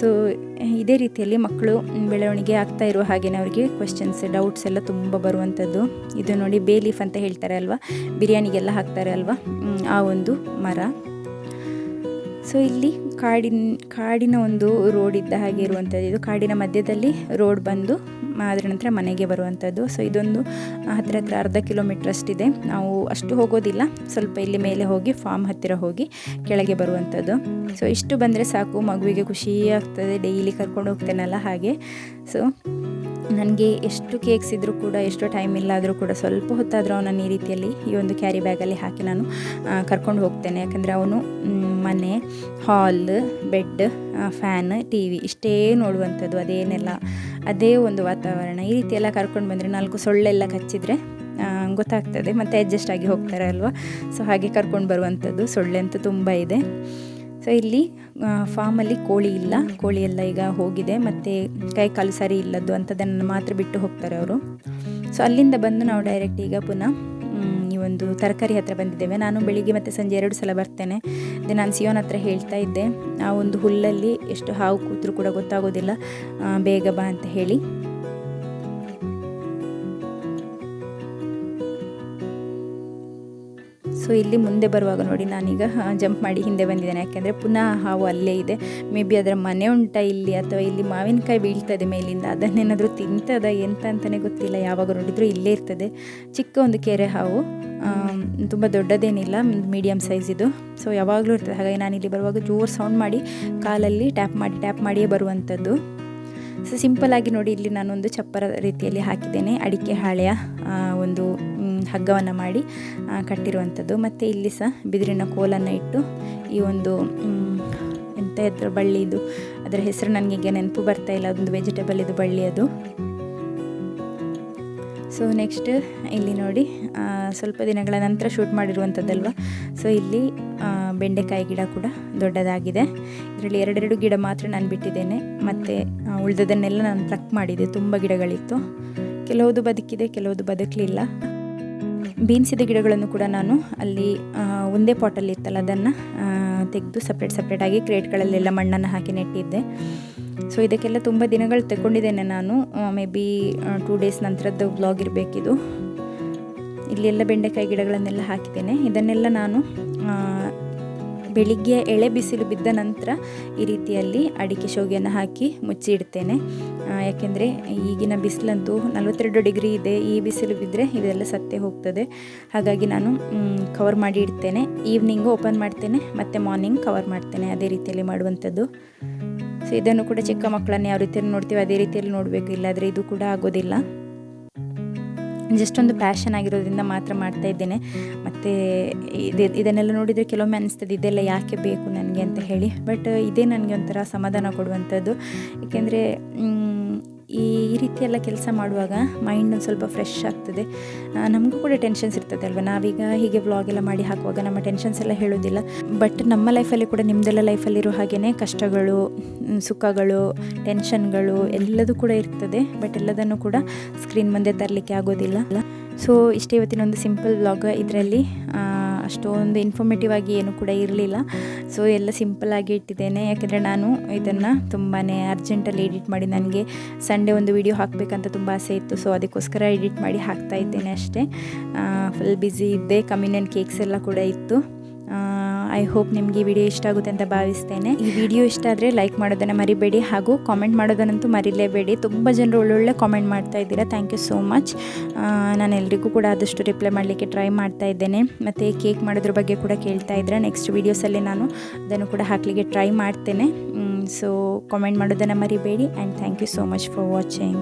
ಸೊ ಇದೇ ರೀತಿಯಲ್ಲಿ ಮಕ್ಕಳು ಬೆಳವಣಿಗೆ ಆಗ್ತಾ ಇರುವ ಹಾಗೆಯೇ ಅವರಿಗೆ ಕ್ವೆಶನ್ಸ್ ಡೌಟ್ಸ್ ಎಲ್ಲ ತುಂಬ ಬರುವಂಥದ್ದು ಇದು ನೋಡಿ ಬೇ ಲೀಫ್ ಅಂತ ಹೇಳ್ತಾರೆ ಅಲ್ವಾ? ಬಿರಿಯಾನಿಗೆಲ್ಲ ಹಾಕ್ತಾರೆ ಅಲ್ವಾ? ಆ ಒಂದು ಮರ. ಸೊ ಇಲ್ಲಿ ಕಾಡಿನ ಕಾಡಿನ ಒಂದು ರೋಡ್ ಇದ್ದ ಹಾಗೆ ಇರುವಂಥದ್ದು. ಇದು ಕಾಡಿನ ಮಧ್ಯದಲ್ಲಿ ರೋಡ್ ಬಂದು ಅದರ ನಂತರ ಮನೆಗೆ ಬರುವಂಥದ್ದು. ಸೊ ಇದೊಂದು ಹತ್ತಿರ ಹತ್ರ ಅರ್ಧ ಕಿಲೋಮೀಟ್ರ್ ಅಷ್ಟಿದೆ. ನಾವು ಅಷ್ಟು ಹೋಗೋದಿಲ್ಲ. ಸ್ವಲ್ಪ ಇಲ್ಲಿ ಮೇಲೆ ಹೋಗಿ ಫಾರ್ಮ್ ಹತ್ತಿರ ಹೋಗಿ ಕೆಳಗೆ ಬರುವಂಥದ್ದು. ಸೊ ಇಷ್ಟು ಬಂದರೆ ಸಾಕು. ಮಗುವಿಗೆ ಖುಷಿ ಆಗ್ತದೆ. ಡೈಲಿ ಕರ್ಕೊಂಡು ಹೋಗ್ತೇನಲ್ಲ ಹಾಗೆ. ಸೊ ನನಗೆ ಎಷ್ಟು ಕೇಕ್ಸ್ ಇದ್ದರೂ ಕೂಡ, ಎಷ್ಟು ಟೈಮ್ ಇಲ್ಲಾದರೂ ಕೂಡ ಸ್ವಲ್ಪ ಹೊತ್ತಾದರೂ ಅವನನ್ನು ಈ ರೀತಿಯಲ್ಲಿ ಈ ಒಂದು ಕ್ಯಾರಿ ಬ್ಯಾಗಲ್ಲಿ ಹಾಕಿ ನಾನು ಕರ್ಕೊಂಡು ಹೋಗ್ತೇನೆ. ಯಾಕಂದರೆ ಅವನು ಮನೆ hall bed fan T V ಇಷ್ಟೇ ನೋಡುವಂಥದ್ದು. ಅದೇನೆಲ್ಲ, ಅದೇ ಒಂದು ವಾತಾವರಣ. ಈ ರೀತಿಯೆಲ್ಲ ಕರ್ಕೊಂಡು ಬಂದರೆ ನಾಲ್ಕು ಸೊಳ್ಳೆಲ್ಲ ಕಚ್ಚಿದರೆ ಗೊತ್ತಾಗ್ತದೆ. ಮತ್ತು ಅಡ್ಜಸ್ಟ್ ಆಗಿ ಹೋಗ್ತಾರೆ ಅಲ್ವಾ? ಸೊ ಹಾಗೆ ಕರ್ಕೊಂಡು ಬರುವಂಥದ್ದು ಸೊಳ್ಳೆ ಅಂತೂ ತುಂಬ ಇದೆ. ಸೊ ಇಲ್ಲಿ ಫಾರ್ಮಲ್ಲಿ ಕೋಳಿ ಇಲ್ಲ. ಕೋಳಿ ಎಲ್ಲ ಈಗ ಹೋಗಿದೆ. ಮತ್ತು ಕೈ ಕಾಲು ಸರಿ ಇಲ್ಲದ್ದು ಅಂಥದ್ದನ್ನು ಮಾತ್ರ ಬಿಟ್ಟು ಹೋಗ್ತಾರೆ ಅವರು. ಸೊ ಅಲ್ಲಿಂದ ಬಂದು ನಾವು ಡೈರೆಕ್ಟ್ ಈಗ ಪುನಃ ಈ ಒಂದು ತರಕಾರಿ ಹತ್ರ ಬಂದಿದ್ದೇವೆ. ನಾನು ಬೆಳಿಗ್ಗೆ ಮತ್ತು ಸಂಜೆ ಎರಡು ಸಲ ಬರ್ತೇನೆ. ಅದೇ ನಾನು ಸಿಯೋನ್ ಹತ್ರ ಹೇಳ್ತಾ ಇದ್ದೆ. ಆ ಒಂದು ಹುಲ್ಲಲ್ಲಿ ಎಷ್ಟು ಹಾವು ಕೂತ್ರು ಕೂಡ ಗೊತ್ತಾಗೋದಿಲ್ಲ. ಬೇಗ ಬಾ ಅಂತ ಹೇಳಿ. ಸೊ ಇಲ್ಲಿ ಮುಂದೆ ಬರುವಾಗ ನೋಡಿ ನಾನೀಗ ಜಂಪ್ ಮಾಡಿ ಹಿಂದೆ ಬಂದಿದ್ದೇನೆ. ಯಾಕೆಂದರೆ ಪುನಃ ಹಾವು ಅಲ್ಲೇ ಇದೆ. ಮೇ ಬಿ ಅದರ ಮನೆ ಉಂಟ ಇಲ್ಲಿ ಅಥವಾ ಇಲ್ಲಿ ಮಾವಿನಕಾಯಿ ಬೀಳ್ತದೆ ಮೇಲಿಂದ. ಅದನ್ನೇನಾದರೂ ತಿಂತದ ಎಂತ ಅಂತಲೇ ಗೊತ್ತಿಲ್ಲ. ಯಾವಾಗ ನೋಡಿದರೂ ಇಲ್ಲೇ ಇರ್ತದೆ. ಚಿಕ್ಕ ಒಂದು ಕೆರೆ ಹಾವು. ತುಂಬ ದೊಡ್ಡದೇನಿಲ್ಲ ಮೀಡಿಯಮ್ ಸೈಜ್ ಇದು. ಸೊ ಯಾವಾಗಲೂ ಇರ್ತದೆ. ಹಾಗಾಗಿ ನಾನು ಇಲ್ಲಿ ಬರುವಾಗ ಜೋರು ಸೌಂಡ್ ಮಾಡಿ ಕಾಲಲ್ಲಿ ಟ್ಯಾಪ್ ಮಾಡಿ ಟ್ಯಾಪ್ ಮಾಡಿಯೇ ಬರುವಂಥದ್ದು. ಸೊ ಆಗಿ ನೋಡಿ ಇಲ್ಲಿ ನಾನೊಂದು ಚಪ್ಪರ ರೀತಿಯಲ್ಲಿ ಹಾಕಿದ್ದೇನೆ. ಅಡಿಕೆ ಹಾಳೆಯ ಆ, ಒಂದು ಹಗ್ಗವನ್ನು ಮಾಡಿ ಕಟ್ಟಿರುವಂಥದ್ದು. ಮತ್ತು ಇಲ್ಲಿ ಸಹ ಬಿದಿರಿನ ಕೋಲನ್ನು ಇಟ್ಟು ಈ ಒಂದು ಎಂಥ ಬಳ್ಳಿ ಇದು, ಅದರ ಹೆಸರು ನನಗೆ ನೆನಪು ಬರ್ತಾ ಇಲ್ಲ. ಅದೊಂದು ವೆಜಿಟೇಬಲ್ ಇದು ಬಳ್ಳಿ ಅದು. ಸೊ ನೆಕ್ಸ್ಟ್ ಇಲ್ಲಿ ನೋಡಿ ಸ್ವಲ್ಪ ದಿನಗಳ ನಂತರ ಶೂಟ್ ಮಾಡಿರುವಂಥದ್ದಲ್ವ? ಸೊ ಇಲ್ಲಿ ಬೆಂಡೆಕಾಯಿ ಗಿಡ ಕೂಡ ದೊಡ್ಡದಾಗಿದೆ. ಇದರಲ್ಲಿ ಎರಡೆರಡು ಗಿಡ ಮಾತ್ರ ನಾನು ಬಿಟ್ಟಿದ್ದೇನೆ. ಮತ್ತು ಉಳಿದದನ್ನೆಲ್ಲ ನಾನು ಪ್ಲಕ್ ಮಾಡಿದೆ. ತುಂಬ ಗಿಡಗಳಿತ್ತು. ಕೆಲವುದು ಬದುಕಿದೆ, ಕೆಲವುದು ಬದುಕಲಿಲ್ಲ. ಬೀನ್ಸಿದ ಗಿಡಗಳನ್ನು ಕೂಡ ನಾನು ಅಲ್ಲಿ ಒಂದೇ ಪಾಟಲ್ಲಿ ಇತ್ತಲ್ಲ, ಅದನ್ನು ತೆಗೆದು ಸಪ್ರೇಟ್ ಸಪ್ರೇಟಾಗಿ ಕ್ರೇಟ್ಗಳಲ್ಲೆಲ್ಲ ಮಣ್ಣನ್ನು ಹಾಕಿ ನೆಟ್ಟಿದ್ದೆ. ಸೊ ಇದಕ್ಕೆಲ್ಲ ತುಂಬ ದಿನಗಳು ತಗೊಂಡಿದ್ದೇನೆ ನಾನು. ಮೇ ಬಿ ಟೂ ಡೇಸ್ ನಂತರದ್ದು ಬ್ಲಾಗ್ ಇರಬೇಕಿದು. ಇಲ್ಲೆಲ್ಲ ಬೆಂಡೆಕಾಯಿ ಗಿಡಗಳನ್ನೆಲ್ಲ ಹಾಕಿದ್ದೇನೆ. ಇದನ್ನೆಲ್ಲ ನಾನು ಬೆಳಿಗ್ಗೆ ಎಳೆ ಬಿಸಿಲು ಬಿದ್ದ ನಂತರ ಈ ರೀತಿಯಲ್ಲಿ ಅಡಿಕೆ ಶೋಗೆಯನ್ನು ಹಾಕಿ ಮುಚ್ಚಿ ಇಡ್ತೇನೆ. ಯಾಕೆಂದರೆ ಈಗಿನ ಬಿಸಿಲಂತೂ ನಲವತ್ತೆರಡು ಡಿಗ್ರಿ ಇದೆ. ಈ ಬಿಸಿಲು ಬಿದ್ದರೆ ಇದೆಲ್ಲ ಸತ್ತೇ ಹೋಗ್ತದೆ. ಹಾಗಾಗಿ ನಾನು ಕವರ್ ಮಾಡಿ ಇಡ್ತೇನೆ. ಈವ್ನಿಂಗು ಓಪನ್ ಮಾಡ್ತೇನೆ, ಮತ್ತು ಮಾರ್ನಿಂಗ್ ಕವರ್ ಮಾಡ್ತೇನೆ ಅದೇ ರೀತಿಯಲ್ಲಿ ಮಾಡುವಂಥದ್ದು. ಸೊ ಇದನ್ನು ಕೂಡ ಚಿಕ್ಕ ಮಕ್ಕಳನ್ನು ಯಾವ ರೀತಿಯಲ್ಲಿ ನೋಡ್ತೀವಿ ಅದೇ ರೀತಿಯಲ್ಲಿ ನೋಡಬೇಕು. ಇಲ್ಲಾದರೆ ಇದು ಕೂಡ ಆಗೋದಿಲ್ಲ. ಜಸ್ಟ್ ಒಂದು ಪ್ಯಾಷನ್ ಆಗಿರೋದ್ರಿಂದ ಮಾತ್ರ ಮಾಡ್ತಾ ಇದ್ದೇನೆ. ಮತ್ತು ಇದು, ಇದನ್ನೆಲ್ಲ ನೋಡಿದರೆ ಕೆಲವೊಮ್ಮೆ ಅನಿಸ್ತದೆ, ಇದೆಲ್ಲ ಯಾಕೆ ಬೇಕು ನನಗೆ ಅಂತ ಹೇಳಿ. ಬಟ್ ಇದೇ ನನಗೆ ಒಂಥರ ಸಮಾಧಾನ ಕೊಡುವಂಥದ್ದು. ಏಕೆಂದರೆ ಈ ಈ ರೀತಿ ಎಲ್ಲ ಕೆಲಸ ಮಾಡುವಾಗ ಮೈಂಡ್ ಒಂದು ಸ್ವಲ್ಪ ಫ್ರೆಶ್ ಆಗ್ತದೆ. ನಮಗೂ ಕೂಡ ಟೆನ್ಷನ್ಸ್ ಇರ್ತದೆ ಅಲ್ವಾ? ನಾವೀಗ ಹೀಗೆ ವ್ಲಾಗ್ ಎಲ್ಲ ಮಾಡಿ ಹಾಕುವಾಗ ನಮ್ಮ ಟೆನ್ಷನ್ಸ್ ಎಲ್ಲ ಹೇಳೋದಿಲ್ಲ. ಬಟ್ ನಮ್ಮ ಲೈಫಲ್ಲಿ ಕೂಡ ನಿಮ್ಮದೆಲ್ಲ ಲೈಫಲ್ಲಿರೋ ಹಾಗೆಯೇ ಕಷ್ಟಗಳು ಸುಖಗಳು ಟೆನ್ಷನ್ಗಳು ಎಲ್ಲದೂ ಕೂಡ ಇರ್ತದೆ. ಬಟ್ ಎಲ್ಲದನ್ನು ಕೂಡ ಸ್ಕ್ರೀನ್ ಮುಂದೆ ತರಲಿಕ್ಕೆ ಆಗೋದಿಲ್ಲ. ಸೊ ಇಷ್ಟೇ ಇವತ್ತಿನ ಒಂದು ಸಿಂಪಲ್ ವ್ಲಾಗ್ ಇದರಲ್ಲಿ ಅಷ್ಟೊಂದು ಇನ್ಫಾರ್ಮೇಟಿವ್ ಆಗಿ ಏನು ಕೂಡ ಇರಲಿಲ್ಲ. ಸೊ ಎಲ್ಲ ಸಿಂಪಲ್ಲಾಗಿ ಇಟ್ಟಿದ್ದೇನೆ. ಯಾಕೆಂದರೆ ನಾನು ಇದನ್ನು ತುಂಬಾ ಅರ್ಜೆಂಟಲ್ಲಿ ಎಡಿಟ್ ಮಾಡಿ ನನಗೆ ಸಂಡೇ ಒಂದು ವಿಡಿಯೋ ಹಾಕಬೇಕಂತ ತುಂಬ ಆಸೆ ಇತ್ತು. ಸೊ ಅದಕ್ಕೋಸ್ಕರ ಎಡಿಟ್ ಮಾಡಿ ಹಾಕ್ತಾ ಇದ್ದೇನೆ ಅಷ್ಟೇ. ಫುಲ್ ಬ್ಯುಸಿ ಇದ್ದೆ. ಕಮ್ಯುನಿಯನ್ ಕೇಕ್ಸ್ ಎಲ್ಲ ಕೂಡ ಇತ್ತು. ಐ ಹೋಪ್ ನಿಮಗೆ ಈ ವಿಡಿಯೋ ಇಷ್ಟ ಆಗುತ್ತೆ ಅಂತ ಭಾವಿಸ್ತೇನೆ. ಈ ವಿಡಿಯೋ ಇಷ್ಟ ಆದರೆ ಲೈಕ್ ಮಾಡೋದನ್ನು ಮರಿಬೇಡಿ ಹಾಗೂ ಕಾಮೆಂಟ್ ಮಾಡೋದನ್ನಂತೂ ಮರಿಲೇಬೇಡಿ. ತುಂಬ ಜನರು ಒಳ್ಳೊಳ್ಳೆ ಕಾಮೆಂಟ್ ಮಾಡ್ತಾ ಇದ್ದೀರಾ. ಥ್ಯಾಂಕ್ ಯು ಸೋ ಮಚ್ ನಾನು ಎಲ್ರಿಗೂ ಕೂಡ ಆದಷ್ಟು ರಿಪ್ಲೈ ಮಾಡಲಿಕ್ಕೆ ಟ್ರೈ ಮಾಡ್ತಾ ಇದ್ದೇನೆ. ಮತ್ತು ಕೇಕ್ ಮಾಡೋದ್ರ ಬಗ್ಗೆ ಕೂಡ ಕೇಳ್ತಾ ಇದ್ದರೆ ನೆಕ್ಸ್ಟ್ ವೀಡಿಯೋಸಲ್ಲಿ ನಾನು ಅದನ್ನು ಕೂಡ ಹಾಕಲಿಕ್ಕೆ ಟ್ರೈ ಮಾಡ್ತೇನೆ. ಸೊ ಕಾಮೆಂಟ್ ಮಾಡೋದನ್ನು ಮರಿಬೇಡಿ and thank you so much for watching